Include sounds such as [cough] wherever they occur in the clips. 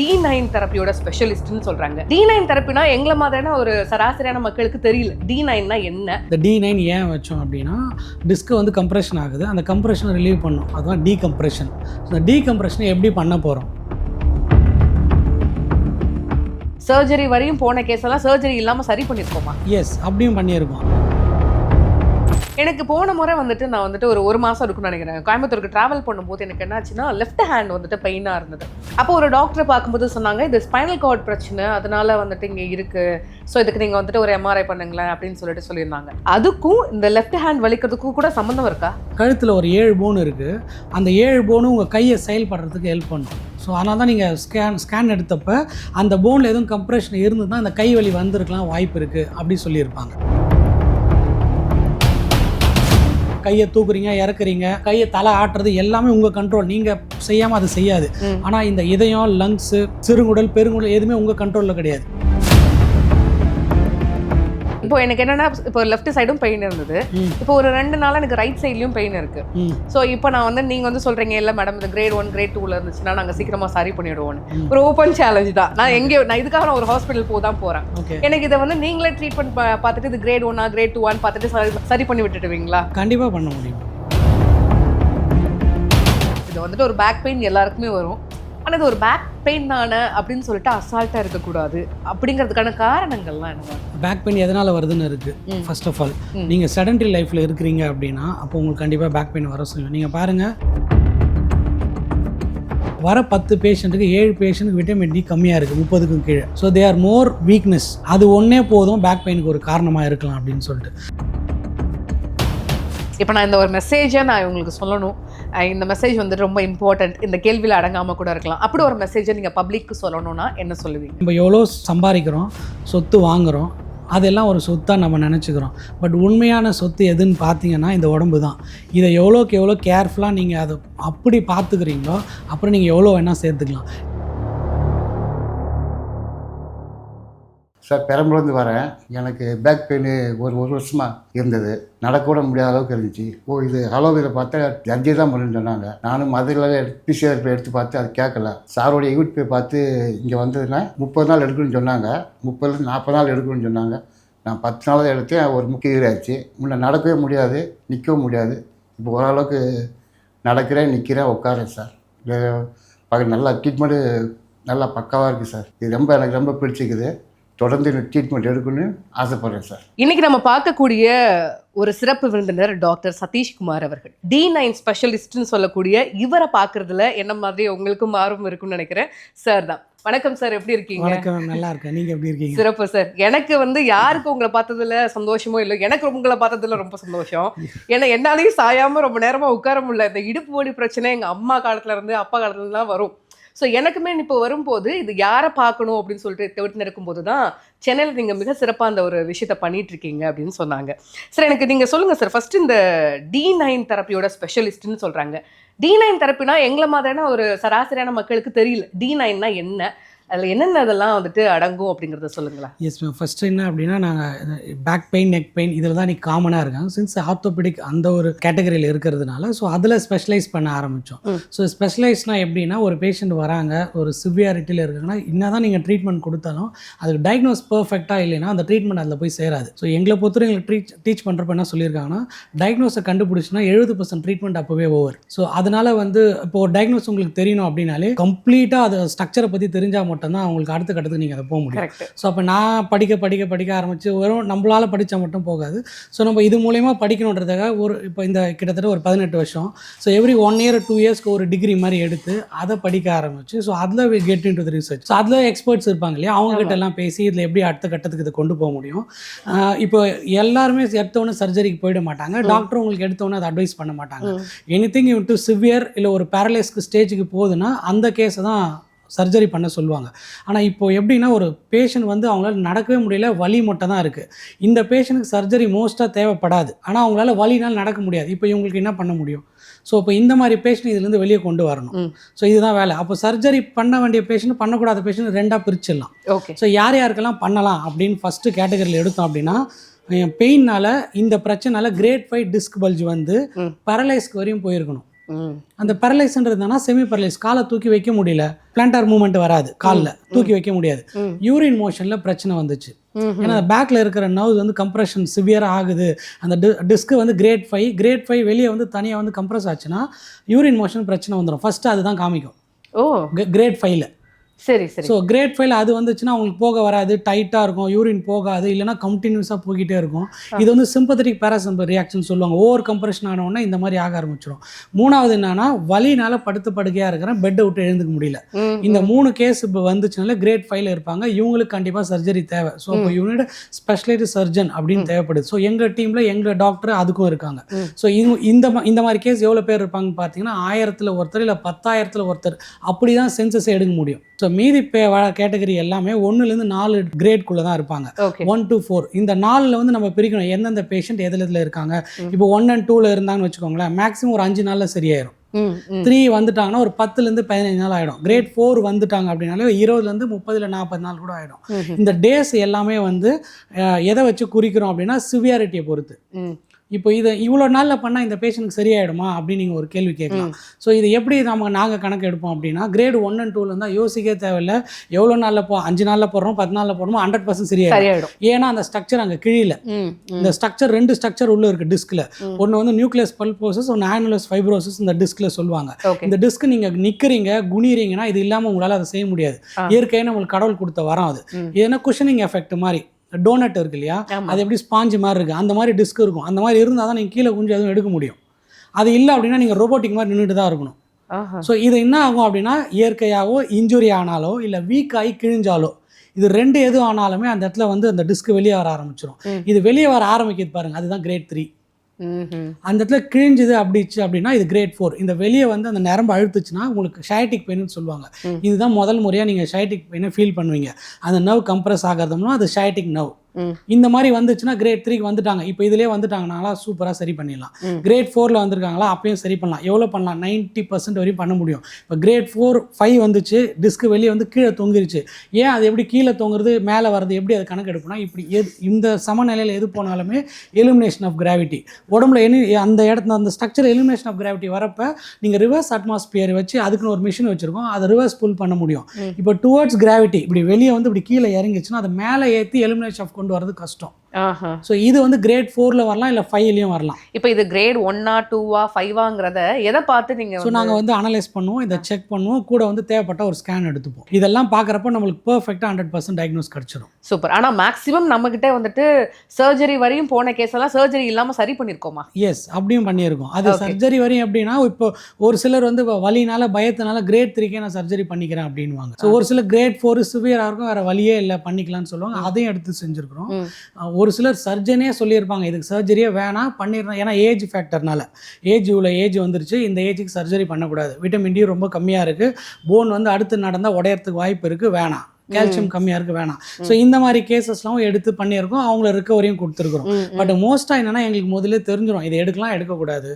D nine தெரப்பியோட ஸ்பெஷலிஸ்ட்னு சொல்றாங்க. D nine தெரப்பினா எங்களை மாதிரியான ஒரு சராசரியான மக்களுக்கு தெரியல. டி நைன்னா என்ன? இந்த டி நைன் ஏன் வச்சோம் அப்படின்னா டிஸ்க்கு வந்து கம்ப்ரெஷன் ஆகுது. அந்த கம்ப்ரெஷனை ரிலீவ் பண்ணும். அதுதான் டீகம்ப்ரெஷன் இந்த டீகம்ப்ரெஷனை எப்படி பண்ண போகிறோம் சர்ஜரி வரையும் போன கேஸ் எல்லாம் சர்ஜரி இல்லாம சரி பண்ணிருக்கோமா எஸ் அப்படியும் பண்ணியிருக்கோம். எனக்கு போன முறை வந்துட்டு நான் வந்துட்டு ஒரு ஒரு மாதம் இருக்கும்னு நினைக்கிறேன். கோயம்புத்தூருக்கு ட்ராவல் பண்ணும்போது எனக்கு என்னாச்சுன்னா லெஃப்ட் ஹேண்ட் வந்துட்டு பெயினாக இருந்தது. அப்போ ஒரு டாக்டரை பார்க்கும்போது சொன்னாங்க இது ஸ்பைனல் கார்ட் பிரச்சனை அதனால வந்துட்டு இங்கே இருக்குது ஸோ இதுக்கு நீங்கள் வந்துட்டு ஒரு எம்ஆர்ஐ பண்ணுங்களேன் அப்படின்னு சொல்லிட்டு சொல்லியிருந்தாங்க. அதுக்கும் இந்த லெஃப்ட் ஹேண்ட் வலிக்கிறதுக்கும் கூட சம்மந்தம் இருக்கா? கழுத்தில் ஒரு ஏழு போன் இருக்குது அந்த ஏழு போனும் உங்கள் கையை செயல்படுறதுக்கு ஹெல்ப் பண்ணும். ஸோ அதனால் தான் நீங்கள் ஸ்கேன் ஸ்கேன் எடுத்தப்போ அந்த போனில் எதுவும் கம்ப்ரெஷன் இருந்து தான் அந்த கை வலி வந்திருக்கலாம் வாய்ப்பு இருக்குது அப்படி சொல்லியிருப்பாங்க. கையை தூக்குறீங்க இறக்குறீங்க கையை தலை ஆட்டுறது எல்லாமே உங்கள் கண்ட்ரோல் நீங்கள் செய்யாமல் அது செய்யாது. ம். ஆனால் இந்த இதயம் லங்ஸு சிறுகுடல் பெருங்குடல் எதுவுமே உங்கள் கண்ட்ரோலில் கிடையாது. இப்போ எனக்கு என்னன்னா இப்போ லெஃப்ட் சைடும் பெயின் இருந்தது. இப்போ ஒரு ரெண்டு நாளா எனக்கு ரைட் சைட்லயும் பெயின் இருக்கு. ஸோ இப்போ நான் வந்து நீங்க வந்து சொல்றீங்க இல்ல மேடம் இது கிரேட் ஒன் கிரேட் டூல இருந்துச்சுன்னா நாங்க சீக்கிரமா சரி பண்ணிடுவோம். ஒரு ஓப்பன் சேலஞ்ச் தான். நான் எங்கே நான் இதுக்காக நான் ஒரு ஹாஸ்பிட்டல் போ தான் போறேன். எனக்கு இதை வந்து நீங்களே ட்ரீட்மெண்ட் பார்த்துட்டு இது கிரேட் ஒன்னா கிரேட் டூவான்னு பார்த்துட்டு சரி பண்ணி விட்டுடுவீங்களா? கண்டிப்பாக பண்ண முடியும். இது வந்துட்டு ஒரு பேக் பெயின் எல்லாருக்குமே வரும். ஆனா இது ஒரு பேக் பெயின் தானே அப்படின்னு சொல்லிட்டு அசால்ட்டா இருக்கக்கூடாது. அப்படிங்கிறதுக்கான காரணங்கள்லாம் என்ன பேக் பெயின் எதனால் வருதுன்னு இருக்குது. First of all. நீங்கள் செடன்ட்ரி லைஃப்பில் இருக்கிறீங்க அப்படின்னா அப்போ உங்களுக்கு கண்டிப்பாக பேக் பெயின் வர செய்யும் நீங்கள் பாருங்கள் வர பத்து பேஷண்ட்டுக்கு ஏழு பேஷண்ட்டுக்கு விட்டமின் டி கம்மியாக இருக்குது முப்பதுக்கும் கீழே. So they are more weakness அது ஒன்றே போதும் பேக் பெயினுக்கு ஒரு காரணமாக இருக்கலாம் அப்படின்னு சொல்லிட்டு. இப்போ நான் இந்த ஒரு மெசேஜை நான் உங்களுக்கு சொல்லணும். இந்த மெசேஜ் வந்து ரொம்ப இம்பார்ட்டன்ட் இந்த கேள்வியில் அடங்காமல் கூட இருக்கலாம். அப்படி ஒரு மெசேஜை நீங்கள் பப்ளிக்கு சொல்லணும்னா என்ன சொல்லுவீங்க? நம்ம எவ்வளோ சம்பாதிக்கிறோம் சொத்து வாங்குகிறோம் அதெல்லாம் ஒரு சொத்தாக நம்ம நினச்சிக்கிறோம். பட் உண்மையான சொத்து எதுன்னு பார்த்தீங்கன்னா இந்த உடம்பு தான். இதை எவ்வளோக்கு எவ்வளோ கேர்ஃபுல்லாக நீங்கள் அதை அப்படி பார்த்துக்கிறீங்களோ அப்புறம் நீங்கள் எவ்வளோ வேணால் சேர்த்துக்கலாம். சார் பெரம்பலூர்ந்து வரேன். எனக்கு பேக் பெயின் ஒரு ஒரு வருஷமாக இருந்தது. நடக்கூட முடியாத அளவுக்கு இருந்துச்சு. ஓ இது அலோவேரா பார்த்தா ஜட்ஜி தான் பண்ணுன்னு சொன்னாங்க. நானும் மதுரையில் பிசிஆர் எடுத்து பார்த்து அது கேட்கல. சாரோடைய யூடியூப் போய் பார்த்து இங்கே வந்ததுன்னா முப்பது நாள் எடுக்கணும்னு சொன்னாங்க. முப்பது நாற்பது நாள் எடுக்கணும்னு சொன்னாங்க. நான் பத்து நாள் தான் எடுத்தேன் ஒரு முக்கிய ஆயிடுச்சு முன்னே நடக்கவே முடியாது நிற்கவும் முடியாது. இப்போ ஓரளவுக்கு நடக்கிறேன் நிற்கிறேன் உட்காரேன் சார் நல்லா ட்ரீட்மெண்ட்டு நல்லா பக்காவாக இருக்குது சார் இது ரொம்ப எனக்கு ரொம்ப பிடிச்சிக்குது தொடர்ந்து ட்ரீட்மெண்ட் எடுக்கணும்னு ஆசைப்பட்றேன் சார். இன்னைக்கு நம்ம பார்க்கக்கூடிய ஒரு சிறப்பு விருந்தினர் டாக்டர் சதீஷ்குமார் அவர்கள். டி நைன் ஸ்பெஷலிஸ்ட்னு சொல்லக்கூடிய இவரை பார்க்கறதுல என்ன மாதிரி உங்களுக்கும் ஆர்வம் இருக்கும்னு நினைக்கிறேன். சார் தான். வணக்கம் சார் எப்படி இருக்கீங்க? வணக்கம் நல்லா இருக்கேன். நீங்கள் எப்படி இருக்கீங்க? சிறப்பு சார். எனக்கு வந்து யாருக்கு உங்களை பார்த்ததுல சந்தோஷமோ இல்லை எனக்கு உங்களை பார்த்ததுல ரொம்ப சந்தோஷம். ஏன்னா என்னாலையும் சாயாம ரொம்ப நேரமா உட்கார முடியல. இந்த இடுப்பு வலி பிரச்சனை எங்க அம்மா காலத்துல இருந்து அப்பா காலத்துல இருந்து தான் வரும். ஸோ எனக்குமே இப்போ வரும்போது இது யாரை பார்க்கணும் அப்படின்னு சொல்லிட்டு தவிர்த்து நடக்கும்போது தான் சென்னையில் நீங்கள் மிக சிறப்பாக அந்த ஒரு விஷயத்தை பண்ணிட்டு இருக்கீங்க அப்படின்னு சொன்னாங்க. சார் எனக்கு நீங்கள் சொல்லுங்கள் சார் ஃபர்ஸ்ட் இந்த டி நைன் தெரப்பியோட ஸ்பெஷலிஸ்ட்னு சொல்கிறாங்க டி நைன் தெரப்பினா எங்களை மாதிரியான ஒரு சராசரியான மக்களுக்கு தெரியல. டி நைன்னா என்ன? அதில் என்னென்ன இதெல்லாம் வந்துட்டு அடங்கும் அப்படிங்கிறத சொல்லுங்களேன். எஸ் மேம் ஃபஸ்ட்டு என்ன அப்படின்னா நாங்கள் பேக் பெயின் நெக் பெயின் இதில் தான் நீ காமனாக இருக்காங்க. சின்ஸ் ஆர்த்தோபெடிக் அந்த ஒரு கேட்டகரியில் இருக்கிறதுனால ஸோ அதில் ஸ்பெஷலைஸ் பண்ண ஆரம்பித்தோம். ஸோ ஸ்பெஷலைஸ்னால் எப்படின்னா ஒரு பேஷண்ட் வராங்க ஒரு சிவியாரிட்டியில் இருக்காங்கன்னா என்ன தான் நீங்கள் ட்ரீட்மெண்ட் கொடுத்தாலும் அதுக்கு டயக்னோஸ் பர்ஃபெக்டாக இல்லைன்னா அந்த ட்ரீட்மெண்ட் அதில் போய் சேராது. ஸோ எங்களை பொறுத்தவரை எங்களுக்கு ட்ரீச் டீச் பண்ணுறப்ப என்ன சொல்லியிருக்காங்கன்னா டயக்னோஸை கண்டுபிடிச்சுன்னா எழுபது பர்சன்ட் ட்ரீட்மெண்ட் அப்போவே ஓவர் ஸோ அதனால வந்து இப்போ ஒரு டயக்னோஸ் உங்களுக்கு தெரியணும் அப்படின்னாலே கம்ப்ளீட்டாக அது ஸ்ட்ரக்சரை பற்றி தெரிஞ்சால் மட்டும்தான் உங்களுக்கு அடுத்த கட்டத்துக்கு நீங்கள் அதை போக முடியும். ஸோ அப்போ நான் படிக்க படிக்க படிக்க ஆரம்பித்து வெறும் நம்மளால் படித்தா மட்டும் போகாது. ஸோ நம்ம இது மூலயமா படிக்கணுன்றதுக்காக ஒரு இப்போ இந்த கிட்டத்தட்ட ஒரு பதினெட்டு வருஷம். So every one year two இயர்ஸ்க்கு ஒரு டிகிரி மாதிரி எடுத்து அதை படிக்க ஆரம்பிச்சு ஸோ அதில் get in to research so அதில் எக்ஸ்பர்ட்ஸ் இருப்பாங்க இல்லையா? அவங்க கிட்ட எல்லாம் பேசி இதில் எப்படி அடுத்த கட்டத்துக்கு இதை கொண்டு போக முடியும். இப்போ எல்லாருமே எடுத்தவொடனே சர்ஜரிக்கு போயிட மாட்டாங்க. டாக்டர் உங்களுக்கு எடுத்தவொடனே அதை அட்வைஸ் பண்ண மாட்டாங்க. எனி திங் டு சிவியர் இல்லை ஒரு பேரலைஸ்க்கு ஸ்டேஜுக்கு போகுதுன்னா அந்த கேஸை தான் சர்ஜரி பண்ண சொல்லுவாங்க. ஆனால் இப்போ எப்படின்னா ஒரு பேஷண்ட் வந்து அவங்களால நடக்கவே முடியல வலி மட்டும் தான் இருக்குது இந்த பேஷண்ட்டுக்கு சர்ஜரி மோஸ்ட்டாக தேவைப்படாது. ஆனால் அவங்களால வலினால் நடக்க முடியாது. இப்போ இவங்களுக்கு என்ன பண்ண முடியும்? ஸோ இப்போ இந்த மாதிரி பேஷண்ட் இதுலேருந்து வெளியே கொண்டு வரணும். ஸோ இதுதான் வேலை. அப்போ சர்ஜரி பண்ண வேண்டிய பேஷண்ட் பண்ணக்கூடாத பேஷண்ட் ரெண்டாக பிரிச்சிடலாம். ஓகே. ஸோ யார் யாருக்கெல்லாம் பண்ணலாம் அப்படின்னு ஃபஸ்ட்டு கேட்டகரியில் எடுத்தோம் அப்படின்னா பெயினால் இந்த பிரச்சனால கிரேட் ஃபைவ் டிஸ்க் பல்ஜ் வந்து. பேரலைஸ்க்கு வரையும் போயிருக்கணும். அந்த பேரலைஸ்ன்றதுனா செமி பேரலைஸ் காலை தூக்கி வைக்க முடியல. பிளான்டார் மூவ்மெண்ட் வராது. காலில். தூக்கி வைக்க முடியாது. யூரின் மோஷனில் பிரச்சனை வந்துச்சு. ஏன்னா பேக்கில் இருக்கிற நர்வ்ஸ் வந்து கம்ப்ரெஷன் சிவியராக ஆகுது. அந்த டி டிஸ்க்கு வந்து கிரேட் ஃபைவ் கிரேட் ஃபைவ் வெளியே வந்து தனியாக வந்து கம்ப்ரஸ் ஆச்சுன்னா யூரின் மோஷன் பிரச்சனை வந்துடும் ஃபஸ்ட்டு அதுதான் காமிக்கும். ஓ. கிரேட் ஃபைவ்ல சரி சரி. ஸோ கிரேட் ஃபைவ்ல அது வந்துச்சுன்னா அவங்களுக்கு போக வராது டைட்டாக இருக்கும் யூரின் போகாது இல்லைனா கண்டினியூஸாக போய்கிட்டே இருக்கும். இது வந்து சிம்பத்தட்டிக் பேராசிம்பர் ரியாக்ஷன் சொல்லுவாங்க. ஓவர் கம்ப்ரெஷன் ஆன உடனே இந்த மாதிரி ஆக ஆரம்பிச்சிடும் மூணாவது என்னன்னா வலினால படுத்து படுக்கையாக இருக்கிறேன் பெட்டை விட்டு எழுந்துக்க முடியல. இந்த மூணு கேஸ் இப்போ வந்துச்சுனால கிரேட் ஃபைவ்ல இருப்பாங்க. இவங்களுக்கு கண்டிப்பாக சர்ஜரி தேவை. ஸோ இப்போ யூனிட் ஸ்பெஷலைஸ்டு சர்ஜன் அப்படின்னு தேவைப்படுது. ஸோ எங்கள் டீமில் எங்கள் டாக்டர் அதுக்கும் இருக்காங்க. ஸோ இந்த இந்த மாதிரி கேஸ் எவ்வளோ பேர் இருப்பாங்கன்னு பார்த்தீங்கன்னா ஆயிரத்தில் ஒருத்தர் இல்லை பத்தாயிரத்தில் ஒருத்தர். அப்படி தான் சென்சஸ் எடுக்க முடியும். ஸோ மீதி கேட்டகரி எல்லாமே ஒன்றுலேருந்து நாலு கிரேட்குள்ளே தான் இருப்பாங்க. ஒன் to ஃபோர் இந்த நாலில் வந்து நம்ம பிரிக்கணும். எந்தெந்த பேஷண்ட் எதில் எதில் இருக்காங்க. இப்போ ஒன் அண்ட் டூவில் இருந்தாங்கன்னு வச்சுக்கோங்களேன் மேக்ஸிமம் ஒரு அஞ்சு நாளில் சரியாயிரும். த்ரீ வந்துட்டாங்கன்னா ஒரு பத்துலேருந்து பதினஞ்சு நாள் ஆகிடும் கிரேட் ஃபோர் வந்துட்டாங்க அப்படின்னாலே இருபதுலேருந்து முப்பதுல நாற்பது நாள் கூட ஆகிடும். இந்த டேஸ் எல்லாமே வந்து எதை வச்சு குறிக்கிறோம் அப்படின்னா சிவியாரிட்டியை பொறுத்து. இப்போ இதை இவ்வளோ நாளில் பண்ணால் இந்த பேஷண்ட்டுக்கு சரியாயிடுமா அப்படின்னு நீங்கள் ஒரு கேள்வி கேட்கலாம். ஸோ இது எப்படி நம்ம நாங்கள் கணக்கு எடுப்போம் அப்படின்னா கிரேட் ஒன் அண்ட் டூவில் இருந்தால் யோசிக்கவே தேவையில்ல. எவ்வளோ நாளில் போ அஞ்சு நாளில் போடுறோம் பத்து நாளில் போடுறோம் ஹண்ட்ரட் பர்சன்ட் சரியாயிடும். ஏன்னா அந்த ஸ்ட்ரக்சர் அங்கே ம் இந்த ஸ்ட்ரக்சர் ரெண்டு ஸ்ட்ரக்சர் உள்ள இருக்கு டிஸ்கில் ஒன்று வந்து நியூக்ளியஸ் பல்போசஸ் ஒன்று ஆனுலஸ் ஃபைப்ரோசஸ் இந்த டிஸ்கில் சொல்லுவாங்க. இந்த டிஸ்க் நீங்கள் நிற்கிறீங்க குனிறீங்கன்னா இது இல்லாமல் உங்களால் அதை செய்ய முடியாது. ஆ. இயற்கையாக நம்மளுக்கு கடவுள் கொடுத்த வரம் அது. என்ன குஷனிங் எஃபெக்ட் மாதிரி? டோனட் இருக்கு இல்லையா அது எப்படி ஸ்பாஞ்சு மாதிரி இருக்குது அந்த மாதிரி டிஸ்க் இருக்கும். அந்த மாதிரி இருந்தால் தான் நீங்கள் கீழே குஞ்சு எதுவும் எடுக்க முடியும். அது இல்லை அப்படின்னா நீங்கள் ரோபோட்டிக் மாதிரி நின்றுட்டு தான் இருக்கணும். ஸோ இது என்ன ஆகும் அப்படின்னா இயற்கையாகவோ இன்ஜுரி ஆனாலோ இல்லை வீக் ஆகி கிழிஞ்சாலோ இது ரெண்டு எது ஆனாலுமே அந்த இடத்துல வந்து அந்த டிஸ்க் வெளியே வர ஆரம்பிச்சிடும். இது வெளியே வர ஆரம்பிக்குது பாருங்க. அதுதான் கிரேட் த்ரீ. அந்த இடத்துல கிழிஞ்சுது அப்படிச்சு அப்படின்னா இது கிரேட் ஃபோர் இந்த வெளியே வந்து அந்த நரம்பு அழுத்துச்சுன்னா உங்களுக்கு ஷைட்டிக் பெயின்னு சொல்லுவாங்க. இதுதான் முதல் முறையாக நீங்கள் ஷைட்டிக் பெயினை ஃபீல் பண்ணுவீங்க. அந்த நர்வ் கம்ப்ரஸ் ஆகிறதுனா அது ஷைட்டிக் நர்வ் இந்த மாதிரி வந்துச்சுன்னா கிரேட் த்ரீக்கு வந்துட்டாங்க. இப்போ இதுலேயே வந்துட்டாங்கனால சூப்பராக சரி பண்ணிடலாம். கிரேட் ஃபோரில் வந்திருக்காங்களா? அப்பயும் சரி பண்ணலாம். எவ்வளோ பண்ணலாம்? 90% பர்சன்ட் வரையும் பண்ண முடியும். இப்போ கிரேட் ஃபோர் ஃபைவ் வந்துச்சு. டிஸ்க்கு வெளியே வந்து கீழே தொங்கிருச்சு. ஏன் அது எப்படி கீழே தொங்குறது மேலே வர்றது எப்படி அது கணக்கு எடுப்போம்னா இப்படி எது இந்த சமநிலையில் எது போனாலுமே எலிமினேஷன் ஆஃப் கிராவிட்டி உடம்புல எனி அந்த இடத்துல அந்த ஸ்ட்ரக்சர் எலிமினேஷன் ஆஃப் கிராவிட்டி வரப்ப நீங்கள் ரிவர்ஸ் அட்மாஸ்பியர் வச்சு அதுக்குன்னு ஒரு மிஷின் வச்சுருக்கோம். அதை ரிவர்ஸ் புல் பண்ண முடியும். இப்போ டுவர்ட்ஸ் கிராவிட்டி இப்படி வெளியே வந்து இப்படி கீழே இறங்கிச்சுன்னா அதை மேலே ஏற்றி எலிமினேஷன் ஆஃப் கொண்டு கொண்டு வர்றது கஷ்டம். ஸோ இது வந்து கிரேட் ஃபோரில் வரலாம் இல்லை ஃபைவ்லையும் வரலாம். இப்போ இது கிரேட் ஒன்னா டூவா ஃபைவாங்கிறத எதை பார்த்து நீங்க ஸோ நாங்கள் வந்து அனலைஸ் பண்ணுவோம் இதை செக் பண்ணுவோம் கூட வந்து தேவைப்பட்ட ஒரு ஸ்கேன் எடுத்துப்போம். இதெல்லாம் பார்க்குறப்ப நம்மளுக்கு பர்ஃபெக்டாக ஹண்ட்ரட் பர்சன்ட் டயக்னோஸ் கிடச்சிடும் சூப்பர் ஆனா மேக்ஸிமம் நம்ம கிட்ட வந்துட்டு சர்ஜரி வரையும் போன கேஸ் எல்லாம் சர்ஜரி இல்லாம சரி பண்ணிருக்கோமா? எஸ் அப்படியும் பண்ணியிருக்கோம். அது. சர்ஜரி வரையும் எப்படின்னா இப்போ ஒரு சிலர் வந்து வலினால பயத்தினால கிரேட் த்ரீக்கே நான் சர்ஜரி பண்ணிக்கிறேன் அப்படின்வாங்க ஸோ ஒரு சிலர் கிரேட் ஃபோர் சிவியராக இருக்கும் வேறு வழியே இல்லை பண்ணிக்கலாம்னு சொல்லுவாங்க. அதையும் எடுத்து செஞ்சுருக்கிறோம். ஒரு சிலர் சர்ஜனே சொல்லியிருப்பாங்க இதுக்கு சர்ஜரியே வேணாம் பண்ணிடணும். ஏன்னா ஏஜ் ஃபேக்டர்னால ஏஜ் இவ்வளோ ஏஜ் வந்துருச்சு இந்த ஏஜுக்கு சர்ஜரி பண்ணக்கூடாது. விட்டமின் டி ரொம்ப கம்மியாக இருக்குது போன் வந்து அடுத்து நடந்தால் உடையறதுக்கு வாய்ப்பு இருக்குது வேணாம். கால்சியம் கம்மியாக இருக்குது வேணாம். ஸோ இந்த மாதிரி கேசஸ்லாம் எடுத்து பண்ணியிருக்கோம். அவங்கள ரிக்கவரியும் கொடுத்துருக்குறோம். பட் மோஸ்ட்டாக என்னன்னா எங்களுக்கு முதல்ல தெரிஞ்சிடும் இதை எடுக்கலாம் எடுக்கக்கூடாது.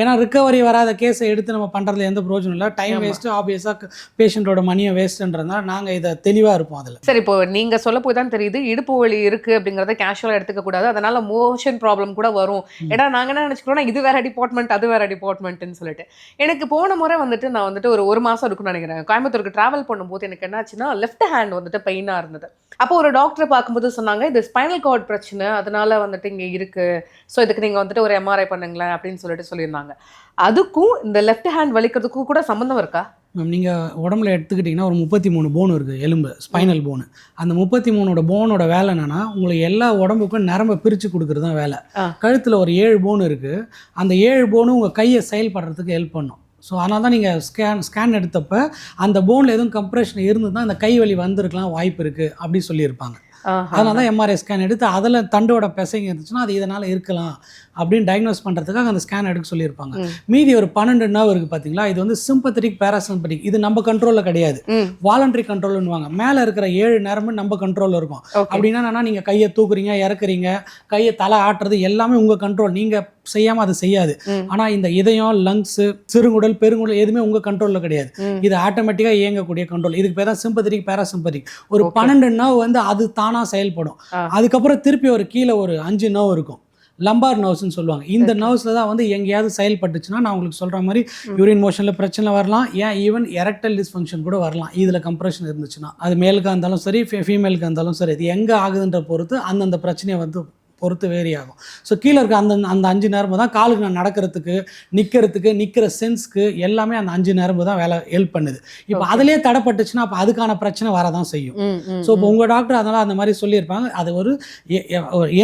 ஏன்னா ரிக்கவரி வராத கேஸை எடுத்து நம்ம பண்ணுறதுல எந்த பிரயோஜனம் இல்லை. டைம் ஆமா. வேஸ்ட்டு ஆப்வியஸாக பேஷண்ட்டோட மணியை வேஸ்ட்டுன்றதுனால நாங்கள் இதை தெளிவாக இருப்போம் அதில். சரி இப்போ நீங்க சொல்ல போய் தான் தெரியுது இடுப்பு வலி இருக்கு அப்படிங்கறத கேஷுவலா எடுத்துக்க கூடாது அதனால மோஷன் ப்ராப்ளம் கூட வரும். ஏன்னா நாங்க என்ன நினைச்சுக்கிறோம்னா இது வேற டிபார்ட்மெண்ட் அது வேற டிபார்ட்மெண்ட்னு சொல்லிட்டு. எனக்கு போன முறை வந்துட்டு நான் வந்துட்டு ஒரு ஒரு மாசம் இருக்கும்னு நினைக்கிறேன். கோயம்புத்தூருக்கு டிராவல் பண்ணும்போது எனக்கு என்னாச்சுன்னா லெஃப்ட் ஹேண்ட் வந்துட்டு பெயினா இருந்தது. அப்போ ஒரு டாக்டரை பார்க்கும்போது சொன்னாங்க இது ஸ்பைனல் கார்ட் பிரச்சனை அதனால வந்துட்டு இங்க இருக்கு. ஸோ இதுக்கு நீங்க வந்துட்டு ஒரு எம்ஆர்ஐ பண்ணுங்களேன் அப்படின்னு சொல்லிட்டு சொல்லியிருந்தாங்க. அதுக்கும் இந்த லெஃப்ட் ஹேண்ட் வலிக்கிறதுக்கும் கூட சம்மந்தம் இருக்கா? மேம் நீங்கள் உடம்புல எடுத்துக்கிட்டிங்கன்னா ஒரு முப்பத்தி மூணு போன் இருக்குது எலும்பு ஸ்பைனல் போனு அந்த முப்பத்தி மூணோட போனோட வேலை என்னன்னா உங்களுக்கு எல்லா உடம்புக்கும் நரம்பை பிரித்து கொடுக்குறது தான் வேலை. கழுத்தில் ஒரு ஏழு போன் இருக்குது அந்த ஏழு போனும் உங்கள் கையை செயல்படுறதுக்கு ஹெல்ப் பண்ணும். ஸோ அதனால தான் நீங்கள் ஸ்கேன் ஸ்கேன் எடுத்தப்ப அந்த போனில் எதுவும் கம்ப்ரெஷன் இருந்து தான் அந்த கை வலி வந்திருக்கலாம் வாய்ப்பு இருக்குது அப்படி சொல்லியிருப்பாங்க. அதனால தான் எம்ஆர்ஐ ஸ்கேன் எடுத்து அதில் தண்டோட பெசைங்க இருந்துச்சுன்னா அது இதனால் இருக்கலாம் அப்படின்னு டயக்னோஸ் பண்ணுறதுக்காக அந்த ஸ்கேன் எடுக்க சொல்லியிருப்பாங்க. மீதி ஒரு பன்னெண்டு நர்வ் இருக்குது பார்த்தீங்களா இது வந்து சிம்பத்தட்டிக் பேராசிம்பத்திக் இது நம்ம கண்ட்ரோலில் கிடையாது. வாலண்டரி கண்ட்ரோல்னுவாங்க மேலே இருக்கிற ஏழு நரம்பு நம்ம கண்ட்ரோலில் இருக்கும். அப்படின்னா என்னன்னா நீங்கள் கையை தூக்குறீங்க இறக்குறீங்க கையை தலை ஆட்டுறது எல்லாமே உங்கள் கண்ட்ரோல் நீங்கள் செய்யாமல் அது செய்யாது. ஆனால் இந்த இதயம் லங்ஸு சிறுகுடல் பெருங்குடல் எதுவுமே உங்கள் கண்ட்ரோலில் கிடையாது. இது ஆட்டோமேட்டிக்காக இயங்கக்கூடிய கண்ட்ரோல் இதுக்கு பேர் தான் சிம்பத்திரிக் பேராசிம்பத்திக் ஒரு. பன்னெண்டு நர்வ் வந்து அது தானாக செயல்படும். அதுக்கப்புறம் திருப்பி ஒரு கீழே ஒரு அஞ்சு நர்வ் இருக்கும். லம்பார் நர்வ்ஸ்னு சொல்லுவாங்க. இந்த நர்வ்ஸில் தான் வந்து எங்கேயாவது செயல்பட்டுச்சுன்னா நான் உங்களுக்கு சொல்கிற மாதிரி யூரின் மோஷனில் பிரச்சனை வரலாம். ஏன்? ஈவன் எரக்டல் டிஸ்ஃபங்க்ஷன் கூட வரலாம். இதில் கம்ப்ரெஷன் இருந்துச்சுன்னா. அது மேலுக்காக இருந்தாலும் சரி ஃபீமேலுக்கு இருந்தாலும் சரி இது எங்கே ஆகுதுன்ற பொறுத்து அந்தந்த பிரச்சனையை வந்து பொறுத்து வேரி ஆகும். ஸோ கீழே இருக்க அந்த அந்த அஞ்சு நரம்பு தான் காலுக்கு நான் நடக்கிறதுக்கு நிற்கிறதுக்கு நிற்கிற சென்ஸ்க்கு எல்லாமே அந்த அஞ்சு நரம்பு தான் வேலை ஹெல்ப் பண்ணுது. இப்போ. அதிலே தடைப்பட்டுச்சுன்னா அப்போ அதுக்கான பிரச்சனை வரதான் செய்யும். ஸோ இப்போ உங்கள் டாக்டர் அதனால் அந்த மாதிரி சொல்லியிருப்பாங்க. அது ஒரு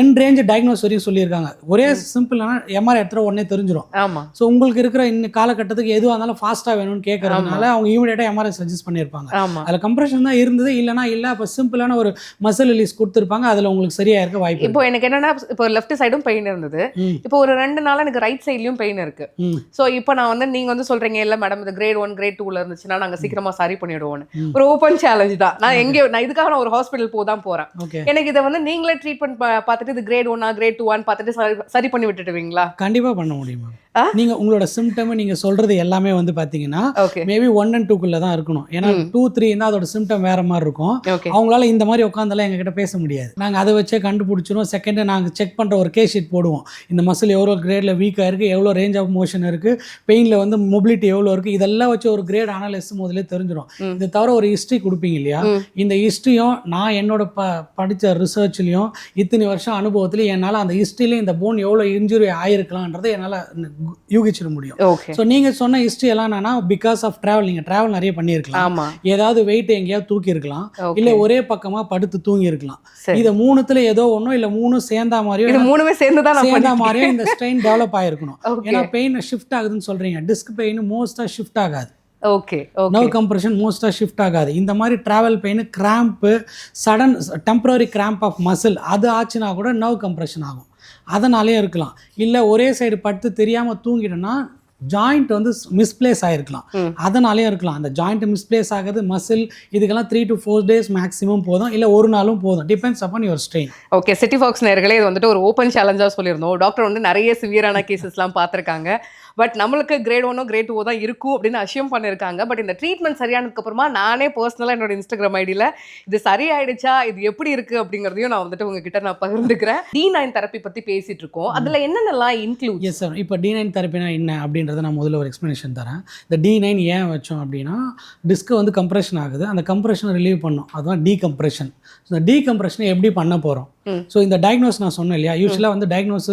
என் ரேஞ்ச் டயக்னோஸ் வரையும் சொல்லியிருக்காங்க. ஒரே சிம்பிளான எம்ஆர்ஐ எடுத்துகிற உடனே தெரிஞ்சிடும் ஆமா. ஸோ உங்களுக்கு இருக்கிற இந்த காலகட்டத்துக்கு எதுவாக இருந்தாலும் ஃபாஸ்ட்டாக வேணும்னு கேட்கறதுனால அவங்க இமீடியட்டாக எம்ஆர்ஐ சஜஸ்ட் பண்ணியிருப்பாங்க. அதில் கம்ப்ரெஷன் தான் இருந்தது. இல்லைனா இல்லை அப்போ சிம்பிளான ஒரு மசில் ரிலீஸ் கொடுத்துருப்பாங்க. அதில் உங்களுக்கு சரியாக இருக்க வாய்ப்பு இப்போ எனக்கு என்னன்னா இப்போ லெஃப்ட் சைடும் பெயின் இருந்தது. இப்போ ஒரு ரெண்டு நாளா எனக்கு ரைட் சைட்லயும் பெயின் இருக்கு. சோ இப்போ நான் வந்து நீங்க வந்து சொல்றீங்க இல்ல மேடம் இது கிரேட் ஒன் கிரேட் டூல இருந்துச்சுன்னா நாங்க சீக்கிரமா சரி பண்ணிடுவோம்னு. ஒரு ஓப்பன் சேலஞ்ச் தான். நான் எங்க நான் இதுக்காக நான் ஒரு ஹாஸ்பிட்டல் போ தான் போறேன். எனக்கு இதை வந்து நீங்களே ட்ரீட்மெண்ட் பார்த்துட்டு இது கிரேட் ஒன்னா கிரேட் டூவான்னு பார்த்துட்டு சரி- பண்ணி விட்டுடுவீங்களா? கண்டிப்பாக பண்ண முடியும் நீங்கள் உங்களோட சிம்டம் நீங்கள் சொல்கிறது எல்லாமே வந்து பார்த்தீங்கன்னா ஓகே மேபி ஒன் அண்ட் டூக்குள்ளே தான் இருக்கணும். ஏன்னா. டூ த்ரீ இருந்தால் அதோட சிம்டம் வேற மாதிரி இருக்கும். அவங்களால இந்த மாதிரி உட்காந்தெல்லாம் எங்ககிட்ட பேச முடியாது. நாங்கள் அதை வச்சே கண்டுபிடிச்சிரும் செகண்டு நாங்கள் செக் பண்ணுற ஒரு கேஸ் ஷீட் போடுவோம். இந்த மசில் எவ்வளோ கிரேடில் வீக்காக இருக்குது எவ்வளோ ரேஞ்ச் ஆஃப் மோஷன் இருக்குது பெயினில் வந்து மொபிலிட்டி எவ்வளோ இருக்குது இதெல்லாம் வச்சு ஒரு கிரேட் அனாலிசிஸ் முதல்ல தெரிஞ்சிடும். இது தவிர ஒரு ஹிஸ்ட்ரி கொடுப்பீங்க இல்லையா. இந்த ஹிஸ்ட்ரியும் நான் என்னோட ப படித்த ரிசர்ச்லையும் இத்தனை வருஷம் அனுபவத்துலையும் என்னால் அந்த ஹிஸ்ட்ரியிலையும் இந்த போன் எவ்வளோ இன்ஜுரி ஆயிருக்கலான்றதை என்னால் யூகிச்சிட முடியும். ஸோ நீங்கள் சொன்ன ஹிஸ்ட்ரி எல்லாம் என்னன்னா பிகாஸ் ஆஃப் ட்ராவல் நீங்கள் ட்ராவல் நிறைய பண்ணியிருக்கலாம். ஏதாவது வெயிட் எங்கேயாவது தூக்கி இருக்கலாம் ஓகே இல்ல ஒரே பக்கமா படுத்து தூங்கி இருக்கலாம் சரி. இது மூணுத்துல ஏதோ ஒண்ணும் இல்ல மூணும் சேர்ந்தா மாதிரியோ இது மூணுமே சேர்ந்து தான் சேர்ந்தா பண்ணிருக்கேன். மாதிரியோ இந்த ஸ்ட்ரெயின் டெவலப் ஆயிருக்கணும். ஓகே ஏன்னா பெயின் ஷிஃப்ட் ஆகுதுன்னு சொல்றீங்க. டிஸ்க் பெயின் மோஸ்டா ஷிஃப்ட் ஆகாது. ஓகே நர்வ் கம்ப்ரெஷன் மோஸ்டா ஷிஃப்ட் ஆகாது. இந்த மாதிரி travel pain cramp sudden temporary cramp of muscle அது ஆச்சுன்னா கூட நர்வ் கம்ப்ரெஷன் ஆகும். அதனாலேயும் இருக்கலாம். இல்லை ஒரே சைடு படுத்து தெரியாம தூங்கிட்டோம்னா ஜாயிண்ட் வந்து மிஸ்பிளேஸ் ஆகிருக்கலாம். அதனாலேயும் இருக்கலாம். அந்த ஜாயிண்ட் மிஸ்பிளேஸ் ஆகுது மசில் இதுக்கெல்லாம் three to four days maximum போதும். இல்லை ஒரு நாளும் போதும். Depends upon your strain okay city Fox நேர்களே இது வந்துட்டு ஒரு ஓப்பன் சேலஞ்சாக சொல்லியிருந்தோம். டாக்டர் வந்து நிறைய சிவியரான கேசஸ்லாம் பார்த்துருக்காங்க. பட் நம்மளுக்கு கிரேட் ஒன்னோ கிரேட் டூ தான் இருக்கும் அப்படின்னு அஷ்யூம் பண்ணியிருக்காங்க பட் இந்த ட்ரீட்மெண்ட் சரியானதுக்கு அப்புறமா நானே பர்சனலாக என்னோட இன்ஸ்டாகிராம் ஐடியில் இது சரியாயிடுச்சா இது எப்படி இருக்கு அப்படிங்கிறதையும் நான் வந்துட்டு உங்ககிட்ட நான் பகிர்ந்துக்கிறேன். டி நைன் தெரப்பி பற்றி பேசிட்டு இருக்கோம். அதில் என்னென்னலாம் இன்க்ளூட் எஸ் சார் இப்போ டி நைன் தெரப்பினா என்ன அப்படின்றத நான் முதல்ல ஒரு எக்ஸ்ப்ளனேஷன் தரேன். இந்த டி நைன் ஏன் வச்சோம் அப்படின்னா டிஸ்க்கு வந்து கம்ப்ரெஷன் ஆகுது. அந்த கம்ப்ரெஷனை ரிலீவ் பண்ணோம் அதுதான் டீகம்ப்ரெஷன் இந்த டீகம்ப்ரெஷனை எப்படி பண்ண போகிறோம். ஸோ இந்த டயக்னோஸ் நான் சொன்னேன் இல்லையா? யூஸ்வலாக வந்து டயக்னோஸ்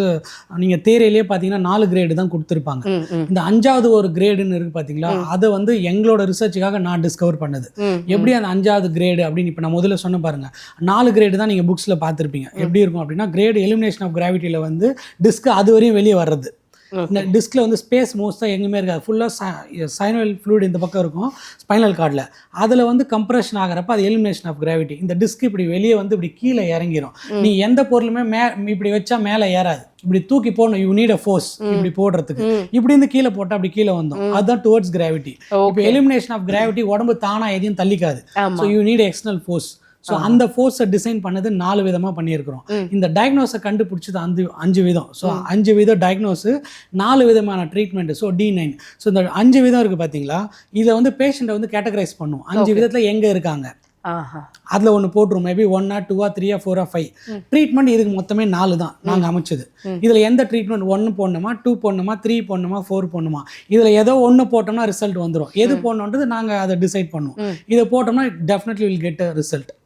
நீங்கள் தேரையிலேயே பார்த்தீங்கன்னா நாலு கிரேடு தான் கொடுத்துருப்பாங்க. இந்த அஞ்சாவது ஒரு கிரேடுன்னு இருக்கு பார்த்தீங்களா அதை வந்து எங்களோட ரிசர்ச்சுக்காக நான் டிஸ்கவர் பண்ணது. எப்படி அந்த அஞ்சாவது கிரேடு அப்படின்னு இப்போ நான் முதல்ல சொன்ன பாருங்க. நாலு கிரேடு தான் நீங்கள் புக்ஸில் பார்த்துருப்பீங்க. எப்படி இருக்கும் அப்படின்னா கிரேடு எலிமினேஷன் ஆஃப் கிராவிட்டியில் வந்து டிஸ்க் அது வரையும் வெளியே வர்றது. இந்த டிஸ்கில் வந்து ஸ்பேஸ் மோஸ்ட்டாக எங்கேயுமே இருக்காது. ஃபுல்லாக சைனல் ஃப்ளூட் இந்த பக்கம் இருக்கும் ஸ்பைனல் கார்டில் அதில் வந்து கம்ப்ரெஷன் ஆகிறப்ப அது எலிமினேஷன் ஆஃப் கிராவிட்டி இந்த டிஸ்க் இப்படி வெளியே வந்து இப்படி கீழே இறங்கிரும். நீ எந்த பொருளுமே மே இப்படி வச்சா மேலே ஏறாது. இப்படி தூக்கி போடணும் யூ நீட் அ ஃபோர்ஸ் இப்படி போடுறதுக்கு. இப்படி இருந்து கீழே போட்டால் அப்படி கீழே வந்தோம் அதுதான் டுவர்ட்ஸ் கிராவிட்டி இப்போ எலிமினேஷன் ஆஃப் கிராவிட்டி உடம்பு தானா எதையும் தள்ளிக்காது. So you need external force so அந்த ஃபோர்ஸை டிசைன் பண்ணது நாலு விதமாக பண்ணியிருக்கிறோம். இந்த டயக்னோஸை கண்டுபிடிச்சது அஞ்சு அஞ்சு விதம். ஸோ அஞ்சு விதம் டயக்னோஸு நாலு விதமான treatment so D nine so இந்த அஞ்சு விதம் இருக்குது பார்த்தீங்களா இதை வந்து பேஷண்ட்டை வந்து கேட்டகரைஸ் பண்ணும். அஞ்சு. விதத்தில் எங்கே இருக்காங்க? அதில் ஒன்று போட்டுரும். மேபி ஒன்னா டூவா த்ரீயா ஃபோரா ஃபைவ். ட்ரீட்மெண்ட் இதுக்கு மொத்தமே நாலு தான் நாங்கள் அமைச்சது. இதில் எந்த ட்ரீட்மெண்ட் ஒன்று போடணுமா டூ போடணுமா த்ரீ போடணுமா ஃபோர் போடணுமா? இதில் ஏதோ ஒன்று போட்டோம்னா ரிசல்ட் வந்துடும் எது போடணுன்றது நாங்கள் அதை டிசைட் பண்ணுவோம். இதை போட்டோம்னா definitely will get result okay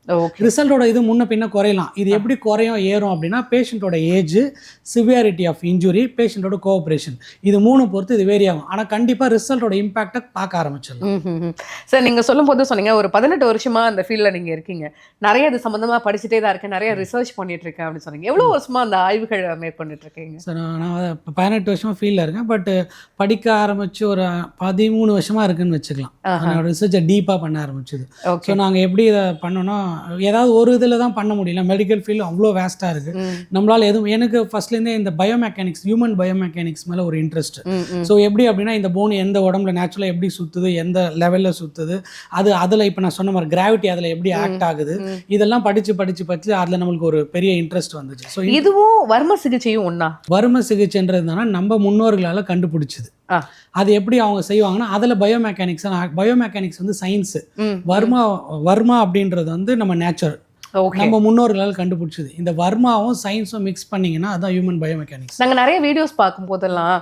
ரிசல்ட்டோட இது முன்ன பின்ன குறையலாம். இது எப்படி குறையும் ஏறும் அப்படின்னா பேஷண்ட்டோட ஏஜ் சிவியாரிட்டி ஆஃப் இன்ஜுரி பேஷண்ட்டோட கோஆப்ரேஷன் இது மூணு பொறுத்து இது வேரி ஆகும். ஆனால் கண்டிப்பாக ரிசல்ட்டோட இம்பாக்டை பார்க்க ஆரம்பிச்சிடலாம். சார் நீங்க சொல்லும் போது சொன்னீங்க ஒரு பதினெட்டு வருஷமா அந்த ஃபீல்ட்ல நீங்க இருக்கீங்க. நிறைய இது சம்பந்தமா படிச்சுட்டே தான் இருக்கேன் நிறைய ரிசர்ச் பண்ணிட்டு இருக்கேன் அப்படின்னு சொன்னீங்க. எவ்வளவு வருஷமா அந்த ஆய்வுகள் மேற்கொண்டுட்டு இருக்கீங்க? சார் நான் பதினெட்டு வருஷமாக ஃபீல்டில் இருக்கேன். பட் படிக்க ஆரம்பிச்சு ஒரு பதிமூணு வருஷமாக இருக்குன்னு வச்சுக்கலாம். ரிசர்ச்சை டீப்பாக பண்ண ஆரம்பிச்சது. ஸோ நாங்கள் எப்படி இதை பண்ணோம்னா ஏதாவது ஒரு இதில் தான் பண்ண முடியல. மெடிக்கல் ஃபீல்டு அவ்வளோ வேஸ்ட்டாக இருக்குது நம்மளால் எதுவும் எனக்கு ஃபர்ஸ்ட்லேருந்தே இந்த பயோமெக்கானிக்ஸ் ஹியூமன் பயோமெக்கானிக்ஸ் மேலே ஒரு இன்ட்ரெஸ்ட் ஸோ எப்படி அப்படின்னா இந்த போன் எந்த உடம்புல நேச்சுரலாக எப்படி சுற்றுது எந்த லெவலில் சுற்றுது அது அதில் இப்போ நான் சொன்ன மாதிரி கிராவிட்டி அதில் எப்படி ஆக்ட் ஆகுது இதெல்லாம் படித்து படித்து படித்து அதில் நம்மளுக்கு ஒரு பெரிய இன்ட்ரெஸ்ட் வந்துச்சு. ஸோ இதுவும் வர்ம சிகிச்சையும் ஒண்ணா? வறுமை சிகிச்சைன்றதுனா நம்ம முன்னோர்களால் கண்டுபிடிச்சது. அது எப்படி அவங்க செய்வாங்கன்னா அதில் பயோமெக்கானிக்ஸ் பயோமெக்கானிக்ஸ் வந்து சயின்ஸு. வர்மா வர்மா அப்படின்றது வந்து நம்ம நேச்சர் ஓகே நம்ம முன்னோர்களால் கண்டுபிடிச்சது. இந்த வர்மாவும் சயின்ஸும் மிக்ஸ் பண்ணீங்கன்னா அதான் ஹியூமன் பயோமெக்கானிக்ஸ் நாங்க நிறைய வீடியோஸ் பார்க்கும் போதெல்லாம்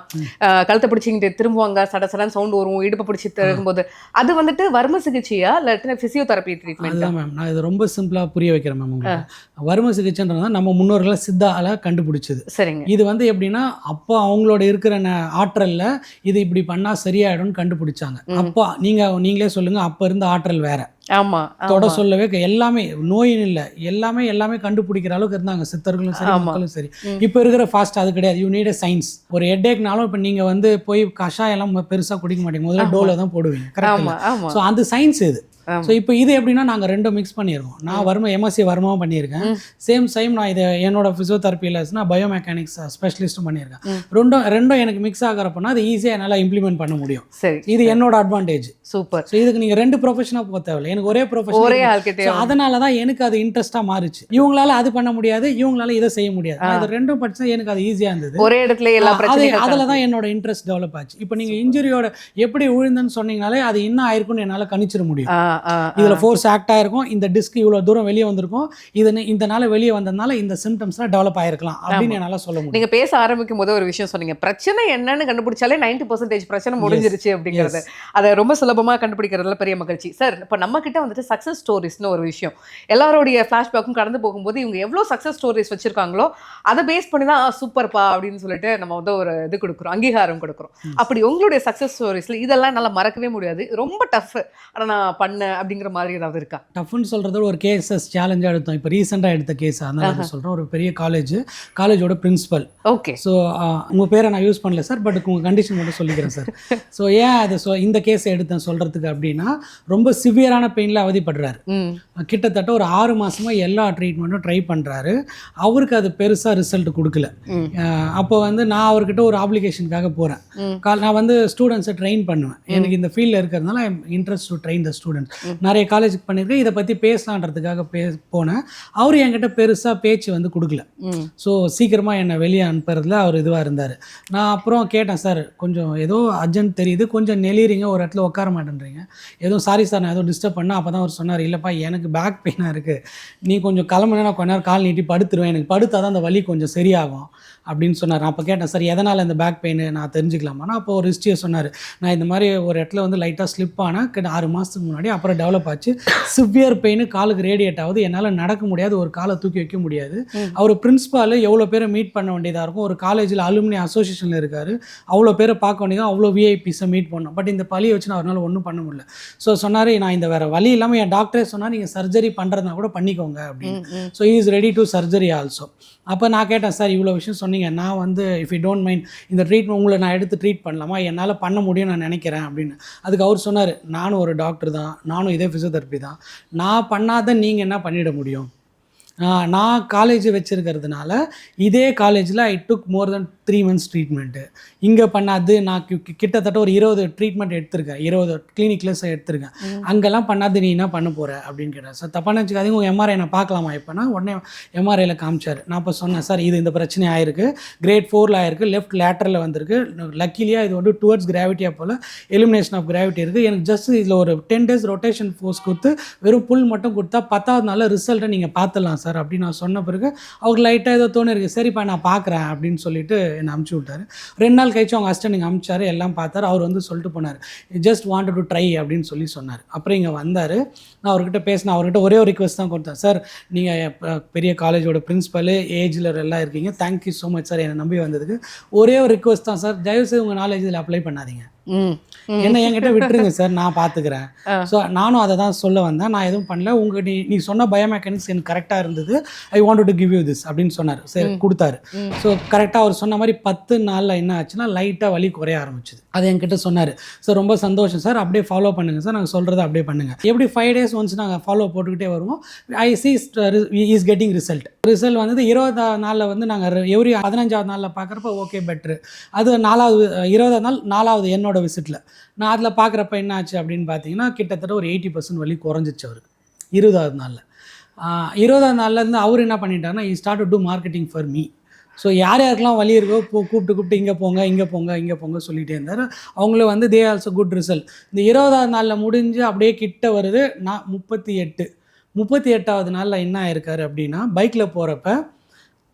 கழுத்தை பிடிச்சிக்கிட்டு திரும்புவாங்க சட சடன் சவுண்ட் வரும் இடுப்பு பிடிச்சி திரும்பும்போது அது வந்துட்டு வர்ம சிகிச்சையா இல்லாட்டி பிசியோதெரப்பி ட்ரீட்மெண்ட் அதுதான் மேம் நான் இது ரொம்ப சிம்பிளாக புரிய வைக்கிறேன் மேம் உங்களுக்கு. வறுமை சிகிச்சைன்றது நம்ம முன்னோர்களை சித்தால கண்டுபிடிச்சது. சரிங்க. இது வந்து எப்படின்னா அப்போ அவங்களோட இருக்கிற ஆற்றல்ல இது இப்படி பண்ணா சரியாயிடும்னு கண்டுபிடிச்சாங்க. அப்போ நீங்க நீங்களே சொல்லுங்க அப்ப இருந்த ஆற்றல் வேற. ஆமா தொட. சொல்லவே எல்லாமே நோயின் இல்லை எல்லாமே எல்லாமே கண்டுபிடிக்கிற அளவுக்கு இருந்தாங்க சித்தர்களும் சரி. மக்களும் சரி. இப்போ இருக்கிற ஃபாஸ்ட் அது கிடையாது யூ நீட் சயின்ஸ் ஒரு ஹெட்டேக்னாலும் இப்போ நீங்க வந்து போய் கஷாயம் எல்லாம் பெருசா குடிக்க மாட்டீங்க முதல்ல. டோல தான் போடுவீங்க ஆமா கரெக்ட் ஆமா ஸோ அந்த சயின்ஸ் இது. ஸோ இப்போ இது எப்படின்னா நாங்கள் ரெண்டும் மிக்ஸ் பண்ணியிருக்கோம் நான் வர்ம எம்எஸ்சி வர்மாவும் பண்ணியிருக்கேன். சேம் டைம் நான் இது என்னோட ஃபிசியோதெரப்பியில் நான் பயோமெக்கானிக்ஸ் ஸ்பெஷலிஸ்ட்டும் பண்ணியிருக்கேன். ரெண்டும் ரெண்டும் எனக்கு மிக்ஸ் ஆகிறப்பனா அது ஈஸியாக என்னால் இம்ப்ளிமெண்ட் பண்ண முடியும். சரி இது என்னோட அட்வான்டேஜ் சூப்பர். ஸோ இதுக்கு நீங்கள் ரெண்டு ப்ரொஃபஷனாக போக தேவையில்லை. எனக்கு ஒரே ப்ரொஃபஷன் ஒரே அதனால தான் எனக்கு அது இன்ட்ரெஸ்ட்டாக மாறுச்சு. இவங்களால அது பண்ண முடியாது இவங்களால இதை செய்ய முடியாது. இது ரெண்டும் படிச்சா எனக்கு அது ஈஸியாக இருந்தது. ஒரே இடத்துல எல்லா அது அதில் தான் என்னோட இன்ட்ரெஸ்ட் டெவலப் ஆச்சு. இப்போ நீங்கள் இன்ஜுரியோட எப்படி விழுந்தேன்னு சொன்னீங்கனாலே அது என்ன ஆயிருக்கும்னு என்னால் கணிச்சிட முடியும். இதுல ஃபோர்ஸ் ஆக்ட் ஆயிருக்கும். இந்த டிஸ்க் இவ்வளவு தூரம் வெளியே வந்திருக்கும். இது நாள் வெளியே வந்ததுனால இந்த சிம்டம்ஸ்லாம் டெவலப் ஆயிருக்கலாம் அப்படின்னு என்னால சொல்ல முடியும். நீங்க பேச ஆரம்பிக்கும் போது ஒரு விஷயம் சொன்னீங்க. பிரச்சனை என்னன்னு கண்டுபிடிச்சாலே 90% பர்சன்டேஜ் பிரச்சனை முடிஞ்சிருச்சு அப்படிங்கிறது. அதை ரொம்ப சுலபமா கண்டுபிடிக்கிறதுல பெரிய மகிழ்ச்சி. சார் இப்போ நம்ம கிட்ட வந்துட்டு சக்சஸ் ஸ்டோரிஸ்னு ஒரு விஷயம். எல்லாருடைய ஃபிளாஷ்பேக்கும் கடந்து போகும்போது இவங்க எவ்வளோ சக்சஸ் ஸ்டோரிஸ் வச்சிருக்காங்களோ அதை பேஸ் பண்ணி தான் சூப்பர்ப்பா அப்படின்னு சொல்லிட்டு நம்ம வந்து ஒரு இது கொடுக்குறோம் அங்கீகாரம் கொடுக்குறோம். அப்படி உங்களுடைய சக்சஸ் ஸ்டோரிஸ்ல இதெல்லாம் என்னால மறக்கவே முடியாது. ரொம்ப டஃப் ஆனா நான் பண்ணேன். அப்படிங்கிற மாதிரி ஏதாவது இருக்கா? டஃப்னு சொல்றது ஒரு கேசஸ் சேலஞ்சாக எடுத்தோம். இப்போ ரீசெண்டாக எடுத்த கேஸ் அதனால சொல்றேன். ஒரு பெரிய காலேஜ் காலேஜோட பிரின்சிபல் ஓகே ஸோ உங்கள் பேரை நான் யூஸ் பண்ணல சார் பட் உங்கள் கண்டிஷன் மட்டும் சொல்லிக்கிறேன் சார் ஸோ [laughs] ஏன் அது சொ இந்த கேஸ் எடுத்தேன் சொல்கிறதுக்கு அப்படின்னா ரொம்ப சிவியரான பெயினில் அவதிப்படுறாரு. கிட்டத்தட்ட ஒரு ஆறு மாசமா எல்லா ட்ரீட்மெண்ட்டும் ட்ரை பண்ணுறாரு அவருக்கு அது பெருசாக ரிசல்ட் கொடுக்கல. அப்போ வந்து நான் அவர்கிட்ட ஒரு ஆப்ளிகேஷனுக்காக போகிறேன் நான் வந்து ஸ்டூடெண்ட்ஸை ட்ரெயின் பண்ணுவேன். எனக்கு இந்த ஃபீல்டில் இருக்கிறதுனால interest to train the students நிறைய காலேஜுக்கு பண்ணியிருக்கேன். இதை பற்றி பேசலான்றதுக்காக பே போனேன். அவர் என்கிட்ட பெருசாக பேச்சு வந்து கொடுக்கல. ஸோ சீக்கிரமாக என்னை வெளியே அனுப்புறதுல அவர் இதுவாக இருந்தார். நான் அப்புறம் கேட்டேன் சார் கொஞ்சம் ஏதோ அர்ஜென்ட் தெரியுது. கொஞ்சம் நெளிறீங்க. ஒரு இடத்துல உட்கார மாட்டேன்றீங்க. எதுவும் சாரி சார் நான் ஏதோ டிஸ்டர்ப் பண்ணேன். அப்போ தான் அவர் சொன்னார் இல்லைப்பா எனக்கு பேக் பெயினாக இருக்குது நீ கொஞ்சம் கிளம்புனா நான் கொஞ்ச நேரம் கால் நீட்டி படுத்துருவேன். எனக்கு படுத்தா தான் அந்த வலி கொஞ்சம் சரியாகும். அப்படின்னு சொன்னார். நான் அப்போ கேட்டேன் சார் எதனால் இந்த பேக் பெயின் நான் தெரிஞ்சுக்கலாமான்னா? அப்போ ஒரு ஹிஸ்ட்ரியை சொன்னார். நான் இந்த மாதிரி ஒரு இடத்துல வந்து லைட்டாக ஸ்லிப் கிட்ட ஆறு மாதத்துக்கு முன்னாடி அப்புறம் டெவலப் ஆச்சு. சிவியர் பெயின் காலுக்கு ரேடியேட் ஆகுது. என்னால் நடக்க முடியாது. ஒரு காலை தூக்கி வைக்க முடியாது. அவர் பிரின்ஸ்பால் எவ்வளோ பேரை மீட் பண்ண வேண்டியதாக இருக்கும். ஒரு காலேஜில் அலுமினி அசோசியேஷனில் இருக்கார். அவ்வளோ பேரை பார்க்க வேண்டியது அவ்வளோ விஐபிஸை மீட் பண்ணோம். பட் இந்த பழியை வச்சு நான் அவரால் ஒன்றும் பண்ண முடியல. ஸோ சொன்னார் நான் இந்த வேறு வழி இல்லாமல் என் டாக்டரே சொன்னார் நீங்கள் சர்ஜரி பண்ணுறதுனா கூட பண்ணிக்கோங்க அப்படின்னு. So is ready to surgery also அப்போ நான் கேட்டேன் சார் இவ்வளோ விஷயம் சொன்னீங்க. நான் வந்து இஃப் யூ டோன்ட் மைண்ட் இந்த ட்ரீட்மெண்ட் உங்களை நான் எடுத்து ட்ரீட் பண்ணலாமா? என்னால் பண்ண முடியும்னு நான் நினைக்கிறேன் அப்படின்னு. அதுக்கு அவர் சொன்னார் நானும் ஒரு டாக்டர் தான். நானும் இதே ஃபிசியோதெரப்பி தான். நான் பண்ணாத நீங்கள் என்ன பண்ணிட முடியும்? நான் காலேஜ் வச்சுருக்கிறதுனால இதே காலேஜில் I took more then three months treatment இங்கே பண்ணாது நான் கிட்டத்தட்ட ஒரு இருபது ட்ரீட்மெண்ட் எடுத்திருக்கேன். இருபது கிளினிக்லஸ் எடுத்திருக்கேன். அங்கெல்லாம் பண்ணாது நீ என்ன பண்ண போகிற அப்படின்னு கேட்டேன் சார் தப்பாக நினச்சிக்காதீங்க. உங்கள் எம்ஆர்ஐ நான் பார்க்கலாமா? இப்போனா உடனே எம்ஆர்ஐயில் காமிச்சார். நான் இப்போ சொன்னேன் சார் இது இந்த பிரச்சனை ஆயிருக்கு கிரேட் ஃபோரில் ஆயிருக்கு. லெஃப்ட் லேட்டரில் வந்திருக்கு. லக்கிலியாக இது வந்து டுவர்ட்ஸ் கிராவிட்டியாக போல் எலிமினேஷன் ஆஃப் கிராவிட்டி இருக்குது எனக்கு ஜஸ்ட் இதில் ஒரு டென் டேஸ் ரொட்டேஷன் ஃபோர்ஸ் கொடுத்து வெறும் புல் மட்டும் கொடுத்தா பத்தாவது நாளில் ரிசல்ட்டை நீங்கள் பார்த்துடலாம் சார். சார் அப்படின்னு நான் சொன்ன பிறகு அவருக்கு லைட்டாக ஏதோ தோணு இருக்குது சரிப்பா நான் பார்க்குறேன் அப்படின்னு சொல்லிட்டு என்னை அமுச்சு விட்டார். ரெண்டு நாள் கழிச்சு அவங்க ஹஸ்டன் நீங்கள் அமிச்சார். எல்லாம் பார்த்தாரு. அவர் வந்து சொல்லிட்டு போனார். ஜஸ்ட் வாண்டட் டு ட்ரை அப்படின்னு சொல்லி சொன்னார். அப்புறம் இங்கே வந்தார். நான் அவர்கிட்ட பேசினேன். அவர்கிட்ட ஒரே ஒரு ரிக்வஸ்ட் தான் கொடுத்தேன். சார் நீங்கள் பெரிய காலேஜோட பிரின்ஸிபல் ஏஜில் எல்லாம் இருக்கீங்க. தேங்க்யூ ஸோ மச் சார் என்னை நம்பி வந்ததுக்கு ஒரே ஒரு ரிக்வஸ்ட் தான் சார் தயவுசெய்து உங்கள் நாலேஜ் இதில் அப்ளை பண்ணாதீங்க. என்ன என்கிட்ட விட்டுருங்க சார் நான் பார்த்துக்கிறேன். ஸோ நானும் அதை தான் சொல்ல வந்தேன். நான் எதுவும் பண்ணல. உங்க நீ நீ சொன்ன பயோமெக்கானிக்ஸ் எனக்கு கரெக்டாக இருந்தது. I want to give you this அப்படின்னு சொன்னார். சரி கொடுத்தாரு. ஸோ கரெக்டாக அவர் சொன்ன மாதிரி பத்து நாளில் என்ன ஆச்சுன்னா லைட்டாக வலி குறைய ஆரம்பிச்சுது. அது என்கிட்ட சொன்னார். சார் ரொம்ப சந்தோஷம் சார். அப்படியே ஃபாலோ பண்ணுங்கள் சார். நாங்கள் சொல்கிறத அப்படியே பண்ணுங்கள் எப்படி ஃபைவ் டேஸ் ஒன்ஸ் நாங்கள் ஃபாலோ போட்டுக்கிட்டே வருவோம். I see is getting result result வந்து இருபதாவது நாளில் வந்து நாங்கள் எவ்ரி பதினஞ்சாவது நாளில் பார்க்குறப்ப ஓகே பெட்ரு அது நாலாவது uh, இருபதாவது நாள் நாலாவது என்னோட விசிட்டில் நான் அதில் பார்க்குறப்ப என்ன ஆச்சு அப்படின்னு பார்த்தீங்கன்னா கிட்டத்தட்ட ஒரு எயிட்டி பர்சன்ட் வலி குறைஞ்சிச்சு அவருக்கு இருபதாவது நாளில். இருபதாவது நாள்லேருந்து அவர் என்ன பண்ணிட்டாருன்னா he start to marketing for me so யார் யாருக்கெல்லாம் வழி இருக்கோ போ கூப்பிட்டு கூப்பிட்டு இங்கே போங்க இங்கே போங்க இங்கே போங்க சொல்லிகிட்டே இருந்தார். அவங்களும் வந்து தே ஆல்சோ குட் ரிசல்ட் இந்த இருபதாவது நாளில் முடிஞ்சு அப்படியே கிட்ட வருது நான் முப்பத்தி எட்டு. முப்பத்தி எட்டாவது நாளில் என்ன ஆயிருக்காரு அப்படின்னா பைக்கில் போகிறப்ப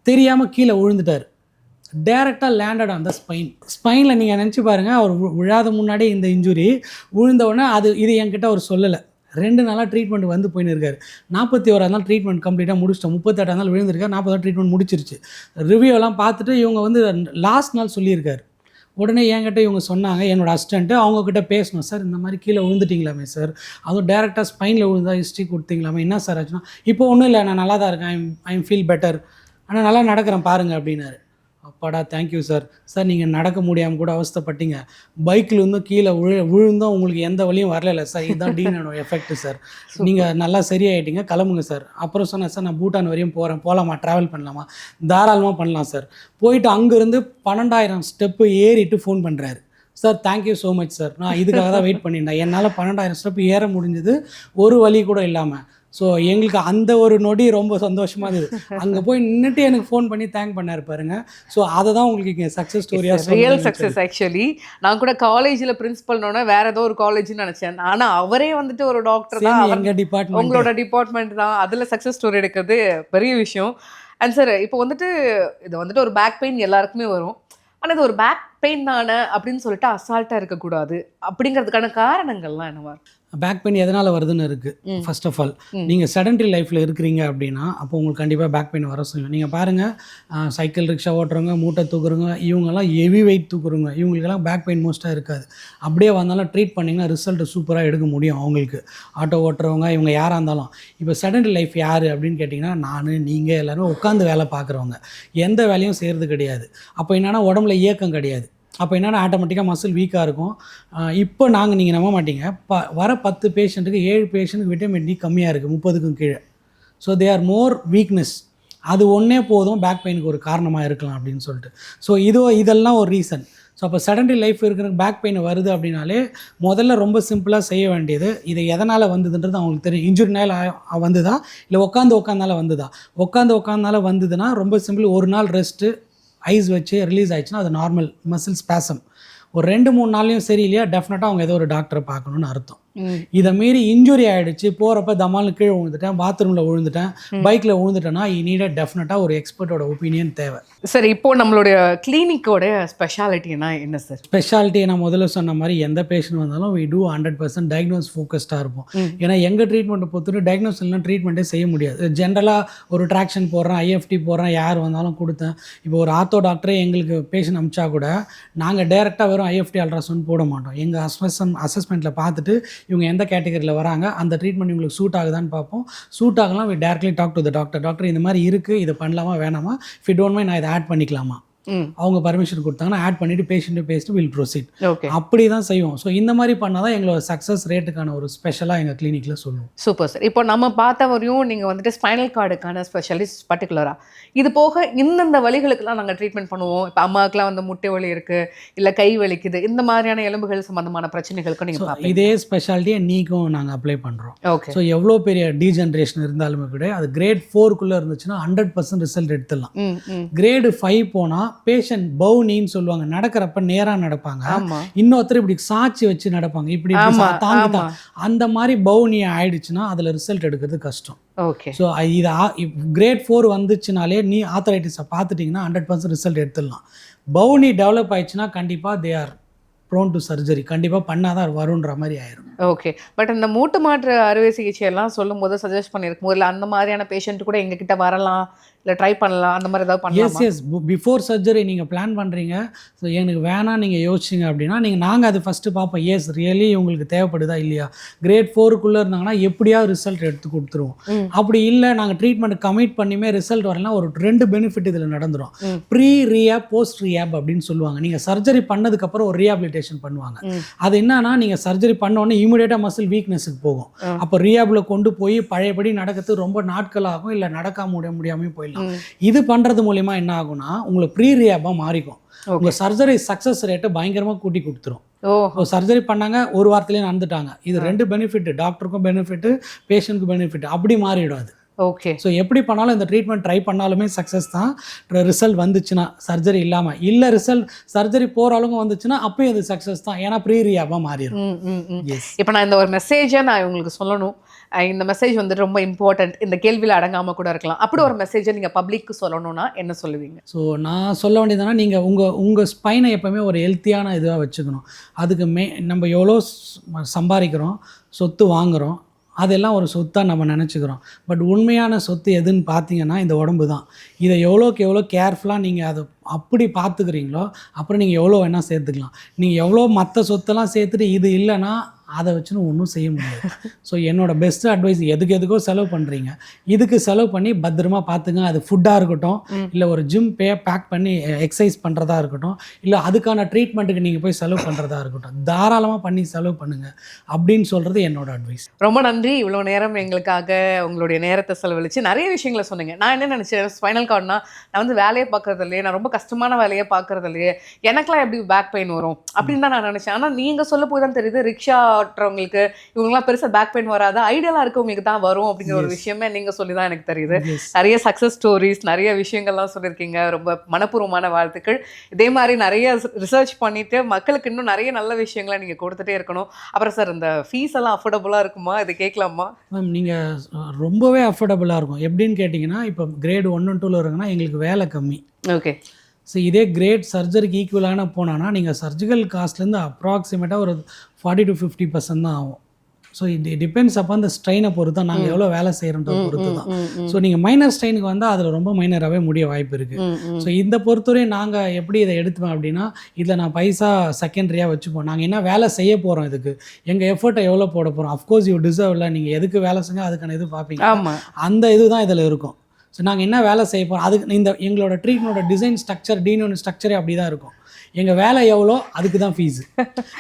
தெரியாமல் கீழே விழுந்துட்டார். டேரெக்டாக லேண்டட் ஆன் த ஸ்பைன் ஸ்பைனில் நீங்கள் நினச்சி பாருங்கள் அவர் விழாத முன்னாடி இந்த இன்ஜுரி விழுந்த உடனே அது இது என்கிட்ட அவர் சொல்லலை. ரெண்டு நாளாக ட்ரீட்மெண்ட் வந்து போயின்னு இருக்காரு நாற்பத்தி ஓராது நாள் ட்ரீட்மெண்ட் கம்ப்ளீட்டாக முடிச்சிட்டோம். முப்பத்தெட்டாம் நாள் விழுந்திருக்காரு. நாற்பது ட்ரீட்மெண்ட் முடிச்சிருச்சு. ரிவ்யூலாம் பார்த்துட்டு இவங்க வந்து லாஸ்ட் நாள் சொல்லியிருக்காரு. உடனே என்கிட்ட இவங்க சொன்னாங்க என்னோடய அசிஸ்டண்ட்டு அவங்கக்கிட்ட பேசணும். சார் இந்த மாதிரி கீழே விழுந்துட்டீங்களாமே சார். அதுவும் டேரெக்டாக ஸ்பைனில் விழுந்தா ஹிஸ்ட்ரி கொடுத்தீங்களாமே. என்ன சார் ஆச்சுன்னா இப்போ ஒன்றும் இல்லை நான் நல்லா தான் இருக்கேன். ஐம் ஐம் ஃபீல் பெட்டர் ஆனால் நல்லா நடக்கிறேன் பாருங்கள் அப்படின்னாரு. அப்பாடா தேங்க்யூ சார் சார் நீங்கள் நடக்க முடியாமல் கூட அவஸ்தைப்பட்டீங்க. பைக்கில் இருந்தும் கீழே விழு விழுந்தும் உங்களுக்கு எந்த வழியும் வரல சார் இதுதான் டீனோட எஃபெக்ட் சார் நீங்கள் நல்லா சரியாயிட்டீங்க கிளம்புங்க சார் அப்புறம் சொன்னேன் சார் நான் பூட்டான் வரையும் போகிறேன் போகலாமா ட்ராவல் பண்ணலாமா? தாராளமாக பண்ணலாம் சார் போயிட்டு அங்கேருந்து பன்னெண்டாயிரம் ஸ்டெப்பு ஏறிட்டு ஃபோன் பண்ணுறாரு sir thank you so much sir நான் இதுக்காக தான் வெயிட் பண்ணியிருந்தேன். என்னால் பன்னெண்டாயிரம் ஸ்டெப் ஏற முடிஞ்சது. ஒரு வழி கூட இல்லாமல் ஸோ எங்களுக்கு அந்த ஒரு நொடி ரொம்ப சந்தோஷமாக இருந்தது. அங்கே போய் நின்றுட்டு எனக்கு ஃபோன் பண்ணி தேங்க் பண்ணாரு பாருங்க. ஸோ அதை தான் உங்களுக்கு இங்கே சக்ஸஸ் ஸ்டோரியாக ரியல் சக்ஸஸ் ஆக்சுவலி நான் கூட காலேஜில் பிரின்சிபல்னோட வேற ஏதோ ஒரு காலேஜ்னு நினைச்சேன். ஆனா அவரே வந்துட்டு ஒரு டாக்டர் தான். எங்கள் டிபார்ட்மெண்ட் உங்களோட டிபார்ட்மெண்ட் தான். அதில் சக்ஸஸ் ஸ்டோரி எடுக்கிறது பெரிய விஷயம். அண்ட் சார் இப்போ வந்துட்டு இது வந்துட்டு ஒரு பேக் பெயின் எல்லாருக்குமே வரும். ஆனால் இது ஒரு பேக் பெயின் தானே அப்படின்னு சொல்லிட்டு அசால்ட்டாக இருக்கக்கூடாது. அப்படிங்கிறதுக்கான காரணங்கள்லாம் என்னவா? பேக் பெயின் எதனால் வருதுன்னு இருக்குது. First of all. நீங்கள் செடன்ட்ரி லைஃப்பில் இருக்கிறீங்க அப்படின்னா அப்போ உங்களுக்கு கண்டிப்பாக பேக் பெயின் வர செய்யும். நீங்கள் பாருங்கள் சைக்கிள் ரிக்ஷா ஓட்டுறவங்க மூட்டை தூக்குறவங்க இவங்கெல்லாம் ஹெவி வெயிட் தூக்குறவங்க இவங்களுக்கெல்லாம் பேக் பெயின் மோஸ்ட்டாக இருக்காது. அப்படியே வந்தாலும் ட்ரீட் பண்ணிங்கன்னா ரிசல்ட் சூப்பராக எடுக்க முடியும் அவங்களுக்கு. ஆட்டோ ஓட்டுறவங்க இவங்க யாராக இருந்தாலும். இப்போ செடன்ட்ரி லைஃப் யார் அப்படின்னு கேட்டிங்கன்னா நான் நீங்கள் எல்லாருமே உட்காந்து வேலை பார்க்குறவங்க. எந்த வேலையும் செய்கிறது கிடையாது. அப்போ என்னென்னா உடம்புல இயக்கம் கிடையாது. அப்போ என்னென்னா ஆட்டோமேட்டிக்காக மசில் வீக்காக இருக்கும். இப்போ நாங்கள் நீங்கள் நம்ப மாட்டீங்க. ப வர பத்து பேஷண்ட்டுக்கு ஏழு பேஷண்ட்டுக்கு விட்டமின் டி கம்மியாக இருக்குது முப்பதுக்கும் கீழே. So they are more weakness அது ஒன்றே போதும் பேக் பெயினுக்கு ஒரு காரணமாக இருக்கலாம் அப்படின்னு சொல்லிட்டு. ஸோ இதோ இதெல்லாம் ஒரு ரீசன் ஸோ அப்போ சடன்லி லைஃப் இருக்கிற பேக் பெயின் வருது அப்படின்னாலே முதல்ல ரொம்ப சிம்பிளாக செய்ய வேண்டியது இது எதனால் வந்ததுன்றது அவங்களுக்கு தெரியும். இன்ஜுரினால் வந்துதா? இல்லை உட்காந்து உட்காந்தால வந்துதா? உட்காந்து உட்காந்தால வந்ததுன்னா ரொம்ப சிம்பிள் ஒரு நாள் ரெஸ்ட்டு ஐஸ் வச்சு ரிலீஸ் ஆயிடுச்சுன்னா அது நார்மல் மசில் ஸ்பேசம் ஒரு ரெண்டு மூணு நாள்லையும் சரி இல்லையா டெஃபினட்டாக அவங்க ஏதோ ஒரு டாக்டரை பார்க்கணுன்னு அர்த்தம். இதை மீறி இன்ஜுரி ஆயிடுச்சு போகிறப்ப தமால்னு கீழே விழுந்துட்டேன் பாத்ரூமில் விழுந்துட்டேன் பைக்கில் விழுந்துட்டேன்னா நீட டெஃபினட்டாக ஒரு எக்ஸ்பர்ட்டோட ஒப்பீனியன் தேவை. சார் இப்போ நம்மளுடைய கிளினிக்கோட ஸ்பெஷாலிட்டினா என்ன சார் ஸ்பெஷாலிட்டி நான் முதல்ல சொன்ன மாதிரி எந்த பேஷண்ட் வந்தாலும் we do hundred percent diagnose ஃபோக்கஸ்டாக இருப்போம். ஏன்னா எங்கள் ட்ரீட்மெண்ட்டை பொறுத்தவரை டயக்னோஸ் இல்லைனா ட்ரீட்மெண்ட்டே செய்ய முடியாது. ஜென்ரலாக ஒரு ட்ராக்ஷன் போடுறேன் ஐஎஃப்டி போடுறேன் யார் வந்தாலும் கொடுத்தேன். இப்போ ஒரு ஆர்த்தோ டாக்டரே எங்களுக்கு பேஷண்ட் அமிச்சா கூட நாங்கள் டேரெக்டாக வெறும் ஐஎஃப்டி அல்ட்ராசவுண்ட் போட மாட்டோம். எங்கள் அசஸ்மெண்ட் அசஸ்மெண்ட்டில் பார்த்துட்டு இவங்க எந்த கேட்டகரியில் வராங்க அந்த ட்ரீட்மெண்ட் இவங்களுக்கு சூட் ஆகுதான்னு பார்ப்போம். சூட் ஆகலாம் we directly talk to the doctor doctor இந்த மாதிரி இருக்குது இதை பண்ணலாமா வேணாமா? ஃபிட் ஒன்மே நான் இதை ஆட் பண்ணிக்கலாமா? அவங்க பர்மிஷன் கொடுத்தாங்கன்னா ஆட் பண்ணிவிட்டு பேஷண்ட்டு பேசிட்டு வில் ப்ரொசீட் ஓகே அப்படி தான் செய்வோம். ஸோ இந்த மாதிரி பண்ணால் தான் எங்களோட சக்ஸஸ் ரேட்டுக்கான ஒரு ஸ்பெஷலாக எங்கள் கிளினிக்கில் சொல்லுவோம். சூப்பர் சார் இப்போ நம்ம பார்த்த வரையும் நீங்கள் வந்துட்டு ஸ்பைனல் கார்டுக்கான ஸ்பெஷலிஸ்ட் பர்டிகுலராக இது போக இந்தந்த வலிகளுக்கெல்லாம் நாங்கள் ட்ரீட்மெண்ட் பண்ணுவோம். இப்போ அம்மாவுக்குலாம் வந்து முட்டை வலி இருக்குது இல்லை கை வலிக்குது. இந்த மாதிரியான எலும்புகள் சம்பந்தமான பிரச்சனைகளுக்கும் நீங்கள் இதே ஸ்பெஷாலிட்டியை நீக்கும் நாங்கள் அப்ளை பண்ணுறோம் ஓகே ஸோ எவ்வளோ பெரிய டீஜென்ரேஷன் இருந்தாலுமே கூட அது கிரேட் ஃபோருக்குள்ளே இருந்துச்சுன்னா ஹண்ட்ரட் பர்சன்ட் ரிசல்ட் எடுத்துடலாம். கிரேடு ஃபைவ் போனால் பேஷண்ட் பவுனின்னு சொல்லுவாங்க. நடக்கிறப்ப நேராக நடப்பாங்க. இன்னொருத்தர் இப்படி சாட்சி வச்சு நடப்பாங்க. இப்படி தாங்கி அந்த மாதிரி பவுனி ஆயிடுச்சுன்னா அதில் ரிசல்ட் எடுக்கிறது கஷ்டம். ஓகே ஸோ இது கிரேட் ஃபோர் வந்துச்சுனாலே நீ ஆத்தரைட்டிஸை பார்த்துட்டிங்கன்னா ஹண்ட்ரட் பர்சன்ட் ரிசல்ட் எடுத்துடலாம். பவுனி டெவலப் ஆயிடுச்சுன்னா கண்டிப்பாக they are prone to surgery கண்டிப்பாக பண்ணாதான் வருன்ற மாதிரி ஆயிரும். ஓகே பட் இந்த மூட்டு மாற்று அறுவை சிகிச்சை எல்லாம் சொல்லும் போது சஜஸ்ட் பண்ணியிருக்கும் இல்லை அந்த மாதிரியான பேஷண்ட் கூட எங்ககிட்ட வரலாம். இல்லை ட்ரை பண்ணலாம் அந்த மாதிரி ஏதாவது எஸ் பண்ணலாமா எஸ் பிஃபோர் சர்ஜரி நீங்கள் பிளான் பண்ணுறீங்க ஸோ எனக்கு வேணாம் நீங்கள் யோசிச்சிங்க அப்படின்னா நீங்கள் நாங்கள் அது ஃபஸ்ட்டு பார்ப்போம். எஸ் ரியலி உங்களுக்கு தேவைப்படுதா இல்லையா? கிரேட் ஃபோருக்குள்ளே இருந்தாங்கன்னா எப்படியாவது ரிசல்ட் எடுத்து கொடுத்துருவோம். அப்படி இல்லை நாங்கள் ட்ரீட்மெண்ட் கமிட் பண்ணியுமே ரிசல்ட் வரலனா ஒரு ரெண்டு பெனிஃபிட் இதில் நடந்துரும். ம். ப்ரீ ரியாப் போஸ்ட் ரியாப் அப்படின்னு சொல்லுவாங்க. நீங்கள் சர்ஜரி பண்ணதுக்கப்புறம் ஒரு ரீஹாபிலிட்டேஷன் பண்ணுவாங்க. அது என்னன்னா நீங்கள் சர்ஜரி பண்ண உடனே இமீடியட்டாக மசில் வீக்னஸுக்கு போகும். அப்போ ரீஹாபில் கொண்டு போய் பழையபடி நடக்கிறது ரொம்ப நாட்கள் ஆகும். இல்லை நடக்க முடிய முடியாமல் போயிடலாம். ம். இது பண்ணுறது மூலிமா என்ன ஆகும்னா உங்களுக்கு ப்ரீ ரியாபாக மாறிக்கும் உங்கள் சர்ஜரி சக்ஸஸ் ரேட்டை பயங்கரமாக கூட்டி கொடுத்துரும். ஓ சர்ஜரி பண்ணாங்க ஒரு வாரத்திலேயே நடந்துட்டாங்க. இது ரெண்டு பெனிஃபிட் டாக்டருக்கும் பெனிஃபிட் பேஷண்ட்டுக்கும் பெனிஃபிட் அப்படி மாறிடும் அது. ஓகே ஸோ எப்படி பண்ணாலும் இந்த ட்ரீட்மெண்ட் ட்ரை பண்ணாலுமே சக்ஸஸ் தான். ரிசல்ட் வந்துச்சுன்னா சர்ஜரி இல்லாமல் இல்லை ரிசல்ட் சர்ஜரி போகிற அளவுக்கு வந்துச்சுன்னா அப்பயும் அது சக்ஸஸ் தான். ஏன்னா ப்ரீ ரியாபாக மாறிடும் இப்போ நான் இந்த ஒரு மெசேஜை நான் இவங்களுக்கு சொல்லணும். இந்த மெசேஜ் வந்து ரொம்ப இம்பார்ட்டன்ட் இந்த கேள்வியில் அடங்காமல் கூட இருக்கலாம். அப்படி ஒரு மெசேஜை நீங்கள் பப்ளிக்கு சொல்லணும்னா என்ன சொல்லுவீங்க? ஸோ நான் சொல்ல வேண்டியதுனா நீங்கள் உங்கள் உங்கள் ஸ்பைனை எப்போவுமே ஒரு ஹெல்த்தியான இதுவாக வச்சுக்கணும். அதுக்கு மே நம்ம எவ்வளோ சம்பாதிக்கிறோம் சொத்து வாங்குகிறோம் அதெல்லாம் ஒரு சொத்தாக நம்ம நினச்சிக்கிறோம். பட் உண்மையான சொத்து எதுன்னு பார்த்தீங்கன்னா இந்த உடம்பு தான். இதை எவ்வளோக்கு எவ்வளோ கேர்ஃபுல்லாக நீங்கள் அதை அப்படி பார்த்துக்கிறீங்களோ அப்புறம் நீங்கள் எவ்வளோ வேணால் சேர்த்துக்கலாம். நீங்கள் எவ்வளோ மற்ற சொத்தெல்லாம் சேர்த்துட்டு இது இல்லைன்னா அதை வச்சுன்னு ஒன்றும் செய்ய முடியாது. ஸோ என்னோட பெஸ்ட் அட்வைஸ் எதுக்கு எதுக்கோ செலவு பண்ணுறீங்க இதுக்கு செலவு பண்ணி பத்திரமா பார்த்துங்க அது ஃபுட்டாக இருக்கட்டும் இல்லை ஒரு ஜிம் பே பேக் பண்ணி எக்ஸசைஸ் பண்ணுறதா இருக்கட்டும் இல்லை அதுக்கான ட்ரீட்மெண்ட்டுக்கு நீங்கள் போய் செலவு பண்ணுறதா இருக்கட்டும் தாராளமாக பண்ணி செலவு பண்ணுங்கள் அப்படின்னு சொல்கிறது என்னோட அட்வைஸ் ரொம்ப நன்றி. இவ்வளோ நேரம் எங்களுக்காக உங்களுடைய நேரத்தை செலவழிச்சு நிறைய விஷயங்களை சொன்னீங்க. நான் என்ன நினச்சேன்? ஸ்பைனல் கார்டுனா நான் வந்து வேலையை பார்க்கறது இல்லையே நான் ரொம்ப கஷ்டமான வேலையை பார்க்கறது இல்லையே எனக்கெல்லாம் எப்படி பேக் பெயின் வரும்? அப்படின்னு தான் நான் நினச்சேன். ஆனால் நீங்கள் சொல்ல போய் தான் தெரியுது ரிக்ஷா ஓட்டுறவங்களுக்கு இவங்கெல்லாம் பெருசாக பேக் பெயின் வராது ஐடியலாக இருக்கவங்களுக்கு தான் வரும் அப்படிங்கிற ஒரு விஷயமே நீங்கள் சொல்லி தான் எனக்கு தெரியுது. நிறைய சக்ஸஸ் ஸ்டோரிஸ் நிறைய விஷயங்கள்லாம் சொல்லியிருக்கீங்க. ரொம்ப மனப்பூர்வமான வாழ்த்துக்கள். இதே மாதிரி நிறைய ரிசர்ச் பண்ணிட்டு மக்களுக்கு இன்னும் நிறைய நல்ல விஷயங்களை நீங்கள் கொடுத்துட்டே இருக்கணும். அப்புறம் சார் இந்த ஃபீஸ் எல்லாம் அஃபோர்டபுளாக இருக்குமா? இது கேட்கலாமா? மேம் நீங்கள் ரொம்பவே அஃபோர்டபுளாக இருக்கும். எப்படின்னு கேட்டிங்கன்னா இப்போ கிரேட் ஒன் ஒன் டூவில் இருக்குன்னா எங்களுக்கு வேலை கம்மி. ஓகே ஸோ இதே கிரேட் சர்ஜரிக்கு ஈக்குவலான போனான்னா நீங்கள் சர்ஜிக்கல் காஸ்ட்லேருந்து அப்ராக்சிமேட்டாக ஒரு ஃபார்ட்டி டு ஃபிஃப்டி பர்சன்ட் தான் ஆகும். ஸோ இது டிபெண்ட்ஸ் அப்போ அந்த ஸ்ட்ரெயினை பொறுத்து தான். நாங்கள் எவ்வளோ வேலை செய்கிறோன்றத பொறுத்து தான். ஸோ நீங்கள் மைனர் ஸ்ட்ரெயினுக்கு வந்தால் அதில் ரொம்ப மைனராகவே முடிய வாய்ப்பு இருக்குது ஸோ இந்த பொறுத்தவரை நாங்கள் எப்படி இதை எடுத்துப்போம் அப்படின்னா இதில் நான் பைசா செகண்டரியாக வச்சுப்போம். நாங்கள் என்ன வேலை செய்ய போகிறோம் இதுக்கு? எங்கள் எஃபர்ட்டை எவ்வளோ போட போகிறோம் அஃப்கோர்ஸ் யூ டிசர்வ் இல்லை நீங்கள் எதுக்கு வேலை செஞ்சால் அதுக்கான இது பார்ப்பீங்க. அந்த இதுதான் இதில் இருக்கும். ஸோ நாங்கள் என்ன வேலை செய்ய போகிறோம் அதுக்கு இந்த எங்களோட ட்ரீட்மெண்டோட டிசைன் ஸ்ட்ரக்சர் டீனோட ஸ்ட்ரக்சரே அப்படி தான் இருக்கும். எங்கள் வேலை எவ்வளோ? அதுக்கு தான் ஃபீஸு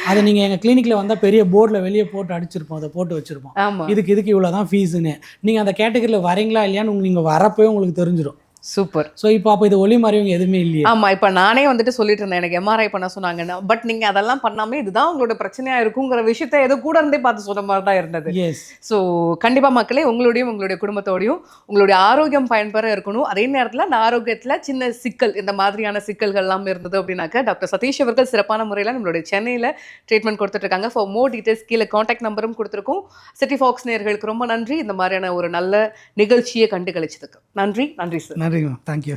அதை நீங்கள் எங்கள் கிளினிக்கில் வந்தால் பெரிய போர்டில் வெளியே போட்டு அடிச்சிருப்போம். அதை போட்டு வச்சுருப்போம். இதுக்கு இதுக்கு இவ்வளோ தான் ஃபீஸுன்னு நீங்கள் அந்த கேட்டகரியில் வரீங்களா இல்லையான்னு உங்களுக்கு நீங்கள் வரப்போயே உங்களுக்கு தெரிஞ்சிடும் சூப்பர். ஸோ இப்போ அப்போ இது ஒளி மறைவங்க எதுவுமே இல்லையே. ஆமா இப்ப நானே வந்துட்டு சொல்லிட்டு இருந்தேன் எனக்கு எம்ஆர்ஐ பண்ண சொன்னாங்கன்னா பட் நீங்க அதெல்லாம் பண்ணாம இதுதான் உங்களோட பிரச்சனையா இருக்குங்கிற விஷயத்த ஏதோ கூட இருந்தே பார்த்து சொன்ன மாதிரி தான் இருந்தது. எஸ் ஸோ கண்டிப்பா மக்களே உங்களோடையும் உங்களுடைய குடும்பத்தோடையும் உங்களுடைய ஆரோக்கியம் பயன்பெற இருக்கணும். அதே நேரத்துல அந்த ஆரோக்கியத்துல சின்ன சிக்கல் இந்த மாதிரியான சிக்கல்கள் எல்லாம் இருந்தது அப்படின்னாக்க டாக்டர் சதீஷ் அவர்கள் சிறப்பான முறையில் நம்மளுடைய சென்னையில ட்ரீட்மெண்ட் கொடுத்துட்டு இருக்காங்க ஃபார் மோர் டீடைல்ஸ் கீழே காண்டாக்ட் நம்பரும் கொடுத்துருக்கோம். சிட்டி ஃபாக்ஸ் நேர்களுக்கு ரொம்ப நன்றி. இந்த மாதிரியான ஒரு நல்ல நிகழ்ச்சியை கண்டு கழிச்சதுக்கு நன்றி நன்றி சார் நன்றி. Ma'am thank you